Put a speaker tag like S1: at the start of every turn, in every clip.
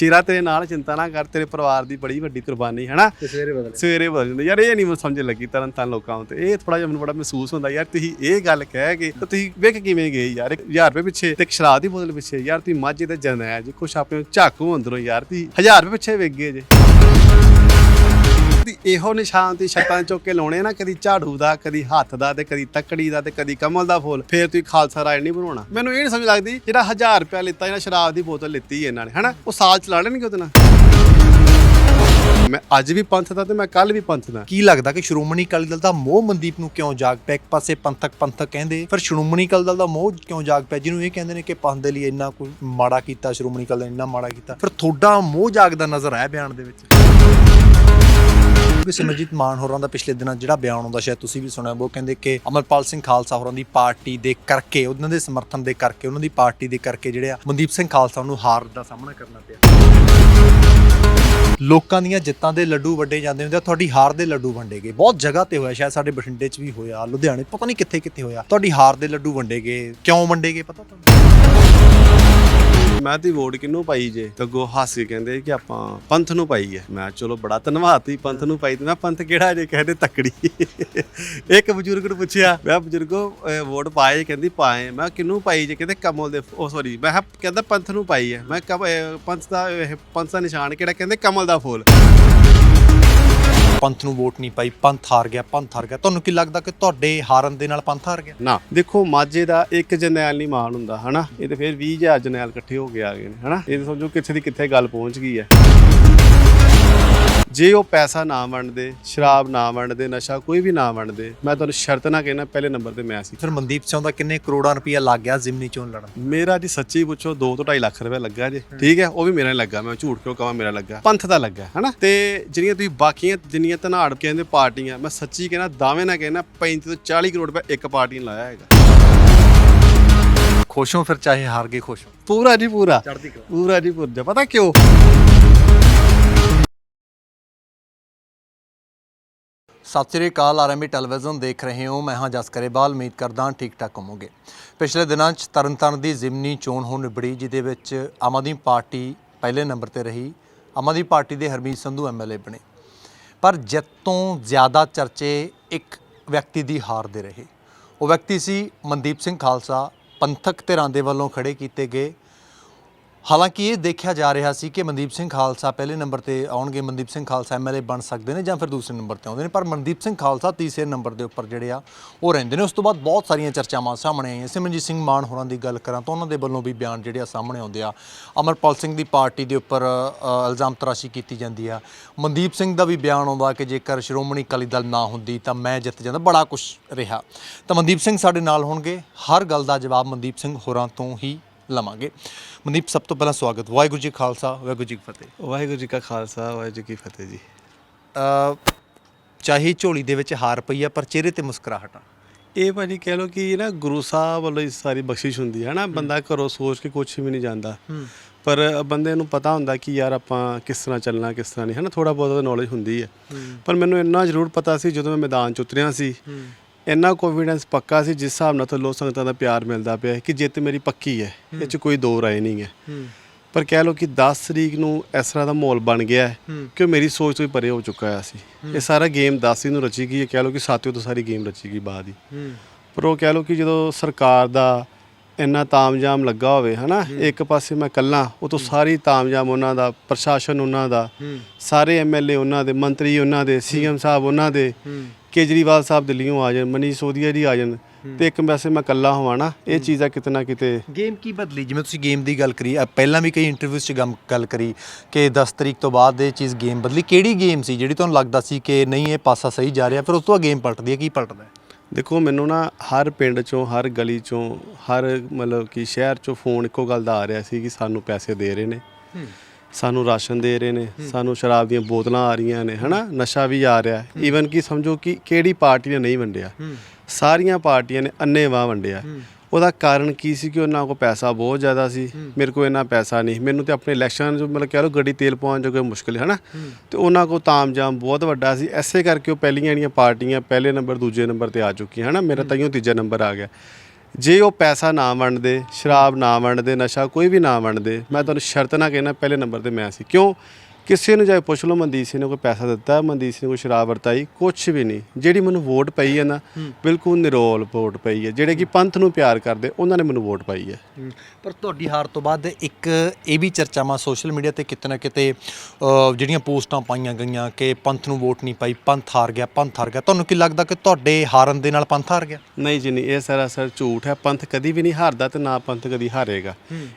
S1: ਸ਼ੇਰਾ ਤੇਰੇ ਨਾਲ ਚਿੰਤਾ ਨਾ ਕਰ ਤੇਰੇ ਪਰਿਵਾਰ ਦੀ ਬੜੀ ਵੱਡੀ ਕੁਰਬਾਨੀ ਹੈ ਨਾ
S2: ਸਵੇਰੇ ਬਦਲ
S1: ਸਵੇਰੇ ਬਦਲ ਜਾਂਦੇ। ਯਾਰ ਇਹ ਨਹੀਂ ਮੈਨੂੰ ਸਮਝ ਲੱਗੀ ਤਰਨ ਤਾਰਨ ਲੋਕਾਂ ਨੂੰ ਤੇ ਇਹ ਥੋੜਾ ਜਿਹਾ ਮੈਨੂੰ ਬੜਾ ਮਹਿਸੂਸ ਹੁੰਦਾ ਯਾਰ ਤੁਸੀਂ ਇਹ ਗੱਲ ਕਹਿ ਕੇ ਤੇ ਤੁਸੀਂ ਵੇਖ ਕਿਵੇਂ ਗਏ ਯਾਰ 1000 ਰੁਪਏ ਪਿੱਛੇ ਤੇ ਇੱਕ ਸ਼ਰਾਬ ਦੀ ਬੋਤਲ ਪਿੱਛੇ। ਯਾਰ ਤੁਸੀਂ ਮਾਝੇ ਤੇ ਜਰਨੈਲ ਜੀ ਕੁਛ ਆਪਣੇ ਝਾਕੂ ਅੰਦਰੋਂ ਯਾਰ ਤੁਸੀਂ 1000 ਰੁਪਏ ਪਿੱਛੇ ਵੇਖ ਗਏ ਜੇ। ਦੀ ਇਹੋ ਨਿਸ਼ਾਨ ਤੇ ਛੱਤਾਂ ਚੁੱਕ ਕੇ ਲਾਉਣੇ ਨਾ, ਕਦੀ ਝਾੜੂ ਦਾ, ਕਦੀ ਹੱਥ ਦਾ ਤੇ ਕਦੀ ਤੱਕੜੀ ਦਾ ਤੇ ਕਦੀ ਕਮਲ ਦਾ ਫੁੱਲ, ਫੇਰ ਤੁਸੀਂ ਖਾਲਸਾ ਰਾਜ ਨਹੀਂ ਬਣਾਉਣਾ। ਮੈਨੂੰ ਇਹ ਨਹੀਂ ਸਮਝ ਲੱਗਦੀ ਜਿਹੜਾ 1000 ਰੁਪਏ ਲਿੱਤਾ ਜਿਹੜਾ ਸ਼ਰਾਬ ਦੀ ਬੋਤਲ ਲਿੱਤੀ ਇਹਨਾਂ ਨੇ, ਹਨਾ? ਉਹ ਸਾਲ ਚਲਾ ਲੈਣਗੇ ਉਹਦੇ ਨਾਲ। ਮੈਂ ਅੱਜ ਵੀ ਪੰਥ ਦਾ ਤੇ ਮੈਂ ਕੱਲ ਵੀ ਪੰਥ ਦਾ।
S2: ਕੀ ਲੱਗਦਾ ਕਿ ਸ਼੍ਰੋਮਣੀ ਅਕਾਲੀ ਦਲ ਦਾ ਮੋਹ ਮਨਦੀਪ ਨੂੰ ਕਿਉਂ ਜਾਗ ਪਿਆ? ਇੱਕ ਪਾਸੇ ਪੰਥਕ ਪੰਥਕ ਕਹਿੰਦੇ ਪਰ ਸ਼੍ਰੋਮਣੀ ਅਕਾਲੀ ਦਲ ਦਾ ਮੋਹ ਕਿਉਂ ਜਾਗ ਪਿਆ? ਜਿਹਨੂੰ ਇਹ ਕਹਿੰਦੇ ਨੇ ਕਿ ਪੰਥ ਦੇ ਲਈ ਇੰਨਾ ਕੋਈ ਮਾੜਾ ਕੀਤਾ, ਸ਼੍ਰੋਮਣੀ ਅਕਾਲੀ ਦਲ ਨੇ ਇੰਨਾ ਮਾੜਾ ਕੀਤਾ। ਫਿਰ ਤੁਹਾਡਾ ਮੋਹ ਜਾਗਦਾ ਨਜ਼ਰ ਆਇਆ ਬਿਆਨ ਦੇ ਵਿੱਚ। ਕਿ ਸਿਮਰਜੀਤ ਮਾਨ ਹੋਰਾਂ ਦਾ ਪਿਛਲੇ ਦਿਨਾਂ ਜਿਹੜਾ ਬਿਆਨ ਆਉਂਦਾ ਸ਼ਾਇਦ ਤੁਸੀਂ ਵੀ ਸੁਣਿਆ ਉਹ ਕਹਿੰਦੇ ਕਿ ਅਮਰਪਾਲ ਸਿੰਘ ਖਾਲਸਾ ਹੋਰਾਂ ਦੀ ਪਾਰਟੀ ਦੇ ਕਰਕੇ, ਉਹਨਾਂ ਦੇ ਸਮਰਥਨ ਦੇ ਕਰਕੇ, ਉਹਨਾਂ ਦੀ ਪਾਰਟੀ ਦੇ ਕਰਕੇ ਜਿਹੜੇ ਆ ਮਨਦੀਪ ਸਿੰਘ ਖਾਲਸਾ ਨੂੰ ਹਾਰ ਦਾ ਸਾਹਮਣਾ ਕਰਨਾ ਪਿਆ। ਲੋਕਾਂ ਦੀਆਂ ਜਿੱਤਾਂ ਦੇ ਲੱਡੂ ਵੱਡੇ ਜਾਂਦੇ ਹੁੰਦੇ ਆ, ਤੁਹਾਡੀ ਹਾਰ ਦੇ ਲੱਡੂ ਵੰਡੇ ਗਏ। ਬਹੁਤ ਜਗ੍ਹਾ ਤੇ ਹੋਇਆ, ਸ਼ਾਇਦ ਸਾਡੇ ਬਠਿੰਡੇ 'ਚ ਵੀ ਹੋਇਆ, ਲੁਧਿਆਣੇ, ਪਤਾ ਨਹੀਂ ਕਿੱਥੇ ਕਿੱਥੇ ਹੋਇਆ। ਤੁਹਾਡੀ ਹਾਰ ਦੇ ਲੱਡੂ ਵੰਡੇ ਗਏ, ਕਿਉਂ ਵੰਡੇ ਗਏ, ਪਤਾ ਤੁਹਾਨੂੰ?
S1: ਮੈਂ ਤੇ ਵੋਟ ਕਿਹਨੂੰ ਪਾਈ ਜੇ? ਤੇ ਹੱਸ ਕੇ ਕਹਿੰਦੇ ਕਿ ਆਪਾਂ ਪੰਥ ਨੂੰ ਪਾਈ ਹੈ। ਮੈਂ ਚਲੋ ਬੜਾ ਧੰਨਵਾਦ ਤੀ ਪੰਥ ਨੂੰ ਪਾਈ ਤੇ ਮੈਂ ਪੰਥ ਕਿਹੜਾ ਜੇ? ਕਹਿੰਦੇ ਤੱਕੜੀ। ਇੱਕ ਬਜ਼ੁਰਗ ਨੂੰ ਪੁੱਛਿਆ ਮੈਂ ਬਜ਼ੁਰਗੋ ਅਹ, ਵੋਟ ਪਾਏ ਕਹਿੰਦੀ ਪਾਏ। ਮੈਂ ਕਿਹਨੂੰ ਪਾਈ ਜੇ? ਕਹਿੰਦੇ ਕਮਲ ਦੇ ਉਹ ਸੌਰੀ ਮੈਂ ਕਿਹਾ, ਕਹਿੰਦਾ ਪੰਥ ਨੂੰ ਪਾਈ ਹੈ। ਮੈਂ ਕਬ ਪੰਥ ਦਾ ਇਹ ਪੰਥ ਦਾ ਨਿਸ਼ਾਨ ਕਿਹੜਾ? ਕਹਿੰਦੇ ਕਮਲ ਦਾ ਫੁੱਲ।
S2: ਪੰਥ ਨੂੰ ਵੋਟ ਨਹੀਂ ਪਾਈ, ਪੰਥ ਹਾਰ ਗਿਆ, ਪੰਥ ਹਾਰ ਗਿਆ। ਤੁਹਾਨੂੰ ਕੀ ਲੱਗਦਾ ਕਿ ਤੁਹਾਡੇ ਹਾਰਨ ਦੇ ਨਾਲ ਪੰਥ ਹਾਰ ਗਿਆ?
S1: ਨਾ, ਦੇਖੋ, ਮਾਝੇ ਦਾ ਇੱਕ ਜਰਨੈਲ ਨਹੀਂ ਮਾਣ ਹੁੰਦਾ, ਹਨਾ? ਇਹ ਤੇ ਫਿਰ 20000 ਜਰਨੈਲ ਇਕੱਠੇ ਹੋ ਕੇ ਆ ਗਏ ਨੇ, ਹਨਾ? ਇਹ ਤਾਂ ਸਮਝੋ ਕਿੱਥੇ ਦੀ ਕਿੱਥੇ ਗੱਲ ਪਹੁੰਚ ਗਈ ਹੈ। ਜੇ ਉਹ ਪੈਸਾ ਨਾ ਵੰਡਦੇ ਸ਼ਰਾਬ ਨਾ ਵੰਡਦੇ ਨਸ਼ਾ ਕੋਈ ਵੀ ਨਾ ਵੰਡਦੇ ਮੈਂ ਤੁਹਾਨੂੰ ਸ਼ਰਤ ਨਾ ਕਹਿਣਾ ਪਹਿਲੇ ਨੰਬਰ ਤੇ ਮੈਂ ਸੀ।
S2: ਫਿਰ ਮਨਦੀਪ ਸਿੰਘ ਦਾ ਕਿੰਨੇ ਕਰੋੜਾਂ ਰੁਪਇਆ ਲੱਗ ਗਿਆ ਜ਼ਿਮਨੀ ਚੋਣ ਲੜਨ?
S1: ਮੇਰਾ ਜੀ ਸੱਚੀ ਪੁੱਛੋ 2 ਤੋਂ 2.5 ਲੱਖ ਰੁਪਏ ਲੱਗਾ ਜੀ। ਠੀਕ ਹੈ ਉਹ ਵੀ ਮੇਰਾ ਨਹੀਂ ਲੱਗਾ ਮੈਂ ਝੂਠ ਕਿਉਂ ਕਹਾਂ ਮੇਰਾ ਲੱਗਾ। ਪੰਥ ਦਾ ਲੱਗਾ ਹਨਾ? ਤੇ ਜਿਹੜੀਆਂ ਤੁਸੀਂ ਬਾਕੀਆਂ ਜਿੰਨੀਆਂ ਧਨਾੜ ਕਹਿੰਦੇ ਪਾਰਟੀਆਂ ਮੈਂ ਸੱਚੀ ਕਹਿਣਾ ਦਾਅਵੇ ਨਾਲ ਕਹਿਣਾ 35 ਤੋਂ 40 ਕਰੋੜ ਰੁਪਏ ਇੱਕ ਪਾਰਟੀ ਨੇ ਲਾਇਆ ਹੈਗਾ।
S2: ਖੁਸ਼ ਹੋ ਫਿਰ ਚਾਹੇ ਹਾਰ ਗਏ ਖੁਸ਼ ਹੋ।
S1: ਪੂਰਾ ਜੀ ਪੂਰਾ। ਪੂਰਾ ਜੀ ਪੂਰਾ। ਪਤਾ ਕਿਉਂ?
S2: ਸਤਿ ਸ੍ਰੀ ਅਕਾਲ, ਆਰਐਮਬੀ ਟੈਲੀਵਿਜ਼ਨ ਦੇਖ ਰਹੇ ਹੋ। ਮੈਂ ਹਾਂ ਜਸਕਰੇਵਾਲ ਉਮੀਦ ਕਰਦਾ ਹਾਂ ਠੀਕ ਠਾਕ ਹੋਵੋਗੇ। ਪਿਛਲੇ ਦਿਨਾਂ 'ਚ ਤਰਨਤਾਰਨ ਦੀ ਜ਼ਿਮਨੀ ਚੋਣ ਹੋ ਨਿਬੜੀ, ਜਿਹਦੇ ਵਿੱਚ ਆਮ ਆਦਮੀ ਪਾਰਟੀ ਪਹਿਲੇ ਨੰਬਰ ਤੇ ਰਹੀ, ਆਮ ਆਦਮੀ ਪਾਰਟੀ ਦੇ ਹਰਮੀਤ ਸੰਧੂ ਐਮਐਲਏ ਬਣੇ। ਪਰ ਜਿੱਤ ਤੋਂ ਜ਼ਿਆਦਾ ਚਰਚੇ ਇੱਕ ਵਿਅਕਤੀ ਦੀ ਹਾਰ ਦੇ ਰਹੇ। ਉਹ ਵਿਅਕਤੀ ਸੀ ਮਨਦੀਪ ਸਿੰਘ ਖਾਲਸਾ, ਪੰਥਕ ਧਿਰਾਂ ਦੇ ਵੱਲੋਂ ਖੜੇ ਕੀਤੇ ਗਏ ਹਾਲਾਂਕਿ ਇਹ ਦੇਖਿਆ ਜਾ ਰਿਹਾ ਸੀ ਕਿ ਮਨਦੀਪ ਸਿੰਘ ਖਾਲਸਾ ਪਹਿਲੇ ਨੰਬਰ ਤੇ ਆਉਣਗੇ, ਮਨਦੀਪ ਸਿੰਘ ਖਾਲਸਾ ਐਮਐਲਏ ਬਣ ਸਕਦੇ ਨੇ ਜਾਂ ਫਿਰ ਦੂਸਰੇ ਨੰਬਰ ਤੇ ਆਉਂਦੇ ਨੇ, ਪਰ ਮਨਦੀਪ ਸਿੰਘ ਖਾਲਸਾ ਤੀਸਰੇ ਨੰਬਰ ਦੇ ਉੱਪਰ ਜਿਹੜੇ ਆ, ਉਹ ਰਹਿੰਦੇ ਨੇ। ਉਸ ਤੋਂ ਬਾਅਦ ਬਹੁਤ ਸਾਰੀਆਂ ਚਰਚਾਵਾਂ ਸਾਹਮਣੇ ਆਈਆਂ। ਸਿਮਰਨਜੀਤ ਸਿੰਘ ਮਾਨ ਹੋਰਾਂ ਦੀ ਗੱਲ ਕਰਾਂ ਤਾਂ ਉਹਨਾਂ ਦੇ ਵੱਲੋਂ ਵੀ ਬਿਆਨ ਜਿਹੜੇ ਆ ਸਾਹਮਣੇ ਆਉਂਦੇ ਆ। ਅਮਰਪਾਲ ਸਿੰਘ ਦੀ ਪਾਰਟੀ ਦੇ ਉੱਪਰ ਇਲਜ਼ਾਮ ਤਰਾਸ਼ੀ ਕੀਤੀ ਜਾਂਦੀ ਆ। ਮਨਦੀਪ ਸਿੰਘ ਦਾ ਵੀ ਬਿਆਨ ਆਉਂਦਾ ਕਿ ਜੇਕਰ ਸ਼੍ਰੋਮਣੀ ਅਕਾਲੀ ਦਲ ਨਾ ਹੁੰਦੀ ਤਾਂ ਮੈਂ ਜਿੱਤ ਜਾਂਦਾ, ਬੜਾ ਕੁਝ ਰਿਹਾ। ਤਾਂ ਮਨਦੀਪ ਸਿੰਘ ਸਾਡੇ ਨਾਲ ਹੋਣਗੇ। ਹਰ ਗੱਲ ਦਾ ਜਵਾਬ ਮਨਦੀਪ ਸਿੰਘ ਹੋਰਾਂ ਤੋਂ ਹੀ ਲਵਾਂਗੇ। ਮਨਦੀਪ ਸਭ ਤੋਂ ਪਹਿਲਾਂ ਸਵਾਗਤ। ਵਾਹਿਗੁਰੂ ਜੀ ਖਾਲਸਾ ਵਾਹਿਗੁਰੂ ਜੀ ਕੀ ਫਤਿਹ।
S1: ਵਾਹਿਗੁਰੂ ਜੀ ਕਾ ਖਾਲਸਾ ਵਾਹਿਗੁਰੂ ਜੀ ਕੀ ਫਤਿਹ ਜੀ।
S2: ਅ ਚਾਹੇ ਝੋਲੀ ਦੇ ਵਿੱਚ ਹਾਰ ਪਈ ਆ ਪਰ ਚਿਹਰੇ ਤੇ ਮੁਸਕਰਾਹਟ ਆ।
S1: ਇਹ ਭਾਜੀ ਕਹਿ ਲੋ ਕਿ ਨਾ ਗੁਰੂ ਸਾਹਿਬ ਵੱਲੋਂ ਹੀ ਸਾਰੀ ਬਖਸ਼ਿਸ਼ ਹੁੰਦੀ ਹੈ ਨਾ। ਬੰਦਾ ਘਰੋਂ ਸੋਚ ਕੇ ਕੁਝ ਵੀ ਨਹੀਂ ਜਾਂਦਾ। ਪਰ ਬੰਦੇ ਨੂੰ ਪਤਾ ਹੁੰਦਾ ਕਿ ਯਾਰ ਆਪਾਂ ਕਿਸ ਤਰ੍ਹਾਂ ਚੱਲਣਾ ਕਿਸ ਤਰ੍ਹਾਂ ਨਹੀਂ। ਹੈ ਨਾ ਥੋੜਾ ਬਹੁਤਾ ਨੌਲੇਜ ਹੁੰਦੀ ਹੈ। ਪਰ ਮੈਨੂੰ ਇੰਨਾ ਜ਼ਰੂਰ ਪਤਾ ਸੀ ਜਦੋਂ ਮੈਂ ਮੈਦਾਨ 'ਚ ਉਤਰਿਆ ਸੀ। ਇੰਨਾ ਕੋਨਫੀਡੈਂਸ ਪੱਕਾ ਸੀ ਜਿਸ ਹਿਸਾਬ ਨਾਲ ਤੋਂ ਲੋਕ ਸੰਗਤਾਂ ਦਾ ਪਿਆਰ ਮਿਲਦਾ ਪਿਆ ਹੈ ਕਿ ਜਿੱਤ ਮੇਰੀ ਪੱਕੀ ਹੈ ਇਹ 'ਚ ਕੋਈ ਦੋ ਰਾਏ ਨਹੀਂ ਹੈ। ਪਰ ਕਹਿ ਲੋ ਕਿ 10 ਤਰੀਕ ਨੂੰ ਇਸ ਤਰ੍ਹਾਂ ਦਾ ਮਾਹੌਲ ਬਣ ਗਿਆ ਹੈ ਕਿ ਉਹ ਮੇਰੀ ਸੋਚ ਤੋਂ ਹੀ ਪਰੇ ਹੋ ਚੁੱਕਾ ਹੈ ਸੀ। ਇਹ ਸਾਰਾ ਗੇਮ 10 ਹੀ ਨੂੰ ਰਚੀ ਗਈ ਹੈ ਕਹਿ ਲੋ ਕਿ ਸਾਤਿਓ ਤੋਂ ਸਾਰੀ ਗੇਮ ਰਚੀ ਗਈ ਬਾਅਦ ਹੀ। ਪਰ ਉਹ ਕਹਿ ਲੋ ਕਿ ਜਦੋਂ ਸਰਕਾਰ ਦਾ ਇੰਨਾ ਤਾਮਜਾਮ ਲੱਗਾ ਹੋਵੇ ਹਨਾ? ਇੱਕ ਪਾਸੇ ਮੈਂ ਕੱਲਾ ਉਹ ਤੋਂ ਸਾਰੀ ਤਾਮਜਾਮ ਉਹਨਾਂ ਦਾ ਪ੍ਰਸ਼ਾਸਨ ਉਹਨਾਂ ਦਾ ਸਾਰੇ ਐਮਐਲਏ ਉਹਨਾਂ ਦੇ ਮੰਤਰੀ ਉਹਨਾਂ ਦੇ ਸੀਐਮ ਸਾਹਿਬ ਉਹਨਾਂ ਦੇ ਕੇਜਰੀਵਾਲ ਸਾਹਿਬ ਦਿੱਲੀੋਂ ਆ ਜਾਣ ਮਨੀਸ਼ ਸੋਧੀਆ ਜੀ ਆ ਜਾਣ ਤੇ ਇੱਕ ਪਾਸੇ ਮੈਂ ਕੱਲਾ ਹੋਵਾਂ ਨਾ ਇਹ ਚੀਜ਼ਾਂ ਕਿਤੇ ਨਾ ਕਿਤੇ
S2: ਗੇਮ ਕੀ ਬਦਲੀ? ਜਿਵੇਂ ਤੁਸੀਂ ਗੇਮ ਦੀ ਗੱਲ ਕਰੀ ਪਹਿਲਾਂ ਵੀ ਕਈ ਇੰਟਰਵਿਊਜ਼ 'ਚ ਗਮ- ਗੱਲ ਕਰੀ ਕਿ 10 ਤਰੀਕ ਤੋਂ ਬਾਅਦ ਇਹ ਚੀਜ਼ ਗੇਮ ਬਦਲੀ। ਕਿਹੜੀ ਗੇਮ ਸੀ ਜਿਹੜੀ ਤੁਹਾਨੂੰ ਲੱਗਦਾ ਸੀ ਕਿ ਨਹੀਂ ਇਹ ਪਾਸਾ ਸਹੀ ਜਾ ਰਿਹਾ ਫਿਰ ਉਸ ਤੋਂ ਬਾਅਦ ਗੇਮ ਪਲਟਦੀ ਹੈ ਕੀ ਪਲਟਦਾ ਹੈ?
S1: ਦੇਖੋ ਮੈਨੂੰ ਨਾ ਹਰ ਪਿੰਡ ਚੋਂ ਹਰ ਗਲੀ ਚੋਂ ਹਰ ਮਤਲਬ ਕਿ ਸ਼ਹਿਰ ਚੋਂ ਫੋਨ ਇੱਕੋ ਗੱਲ ਦਾ ਆ ਰਿਹਾ ਸੀ ਕਿ ਸਾਨੂੰ ਪੈਸੇ ਦੇ ਰਹੇ ਨੇ। ਸਾਨੂੰ ਰਾਸ਼ਨ ਦੇ ਰਹੇ ਨੇ ਸਾਨੂੰ ਸ਼ਰਾਬ ਦੀਆਂ ਬੋਤਲਾਂ ਆ ਰਹੀਆਂ ਨੇ ਹਨਾ? ਨਸ਼ਾ ਵੀ ਆ ਰਿਹਾ। ਈਵਨ ਕਿ ਸਮਝੋ ਕਿ ਕਿਹੜੀ ਪਾਰਟੀ ਨੇ ਨਹੀਂ ਵੰਡਿਆ। ਸਾਰੀਆਂ ਪਾਰਟੀਆਂ ਨੇ ਅੰਨੇਵਾਹ ਵੰਡਿਆ। ਉਹਦਾ ਕਾਰਨ ਕੀ ਸੀ ਕਿ ਉਹਨਾਂ ਕੋਲ ਪੈਸਾ ਬਹੁਤ ਜ਼ਿਆਦਾ ਸੀ? ਮੇਰੇ ਕੋਲ ਇੰਨਾ ਪੈਸਾ ਨਹੀਂ। ਮੈਨੂੰ ਤੇ ਆਪਣੇ ਇਲੈਕਸ਼ਨ ਜੋ ਮਤਲਬ ਕਹਿ ਲਓ ਗੱਡੀ ਤੇਲ ਪਾਉਣ ਜੋ ਕੋਈ ਮੁਸ਼ਕਿਲ ਹੈ ਨਾ ਤੇ ਉਹਨਾਂ ਕੋਲ ਤਾਮਜਾਮ ਬਹੁਤ ਵੱਡਾ ਸੀ। ਐਸੇ ਕਰਕੇ ਉਹ ਪਹਿਲੀਆਂ ਜਿਹੜੀਆਂ ਪਾਰਟੀਆਂ ਪਹਿਲੇ ਨੰਬਰ ਦੂਜੇ ਨੰਬਰ ਤੇ ਆ ਚੁੱਕੀਆਂ ਹਨਾ? ਮੇਰਾ ਤਾਈਓ ਤੀਜਾ ਨੰਬਰ ਆ ਗਿਆ। ਜੇ ਉਹ ਪੈਸਾ ਨਾ ਵੰਡਦੇ ਸ਼ਰਾਬ ਨਾ ਵੰਡਦੇ ਨਸ਼ਾ ਕੋਈ ਵੀ ਨਾ ਵੰਡਦੇ ਮੈਂ ਤੁਹਾਨੂੰ ਸ਼ਰਤ ਨਾ ਕਹਿਣਾ ਪਹਿਲੇ ਨੰਬਰ ਤੇ ਮੈਂ ਸੀ। ਕਿਉਂ? ਕਿਸੇ ਨੂੰ ਜਾਏ ਪੁੱਛ ਲਓ ਮਨਦੀਪ ਸਿੰਘ ਨੇ ਕੋਈ ਪੈਸਾ ਦਿੱਤਾ ਮਨਦੀਪ ਸਿੰਘ ਨੇ ਕੋਈ ਸ਼ਰਾਬ ਵਰਤਾਈ ਕੁਝ ਵੀ ਨਹੀਂ। ਜਿਹੜੀ ਮੈਨੂੰ ਵੋਟ ਪਈ ਹੈ ਨਾ ਬਿਲਕੁਲ ਨਿਰੋਲ ਵੋਟ ਪਈ ਹੈ। ਜਿਹੜੇ ਕਿ ਪੰਥ ਨੂੰ ਪਿਆਰ ਕਰਦੇ ਉਹਨਾਂ ਨੇ ਮੈਨੂੰ ਵੋਟ ਪਾਈ ਹੈ।
S2: ਪਰ ਤੁਹਾਡੀ ਹਾਰ ਤੋਂ ਬਾਅਦ ਇੱਕ ਇਹ ਵੀ ਚਰਚਾਵਾਂ ਸੋਸ਼ਲ ਮੀਡੀਆ ਤੇ ਕਿਤੇ ਨਾ ਕਿਤੇ ਜਿਹੜੀਆਂ ਪੋਸਟਾਂ ਪਾਈਆਂ ਗਈਆਂ ਕਿ ਪੰਥ ਨੂੰ ਵੋਟ ਨਹੀਂ ਪਾਈ ਪੰਥ ਹਾਰ ਗਿਆ ਪੰਥ ਹਾਰ ਗਿਆ। ਤੁਹਾਨੂੰ ਕੀ ਲੱਗਦਾ ਕਿ ਤੁਹਾਡੇ ਹਾਰਨ ਦੇ ਨਾਲ ਪੰਥ ਹਾਰ ਗਿਆ?
S1: ਨਹੀਂ ਜੀ ਨਹੀਂ ਇਹ ਸਰਾਸਰ ਝੂਠ ਹੈ। ਪੰਥ ਕਦੀ ਵੀ ਨਹੀਂ ਹਾਰਦਾ ਤੇ ਨਾ ਪੰਥ ਕਦੀ ਹਾਰੇਗਾ।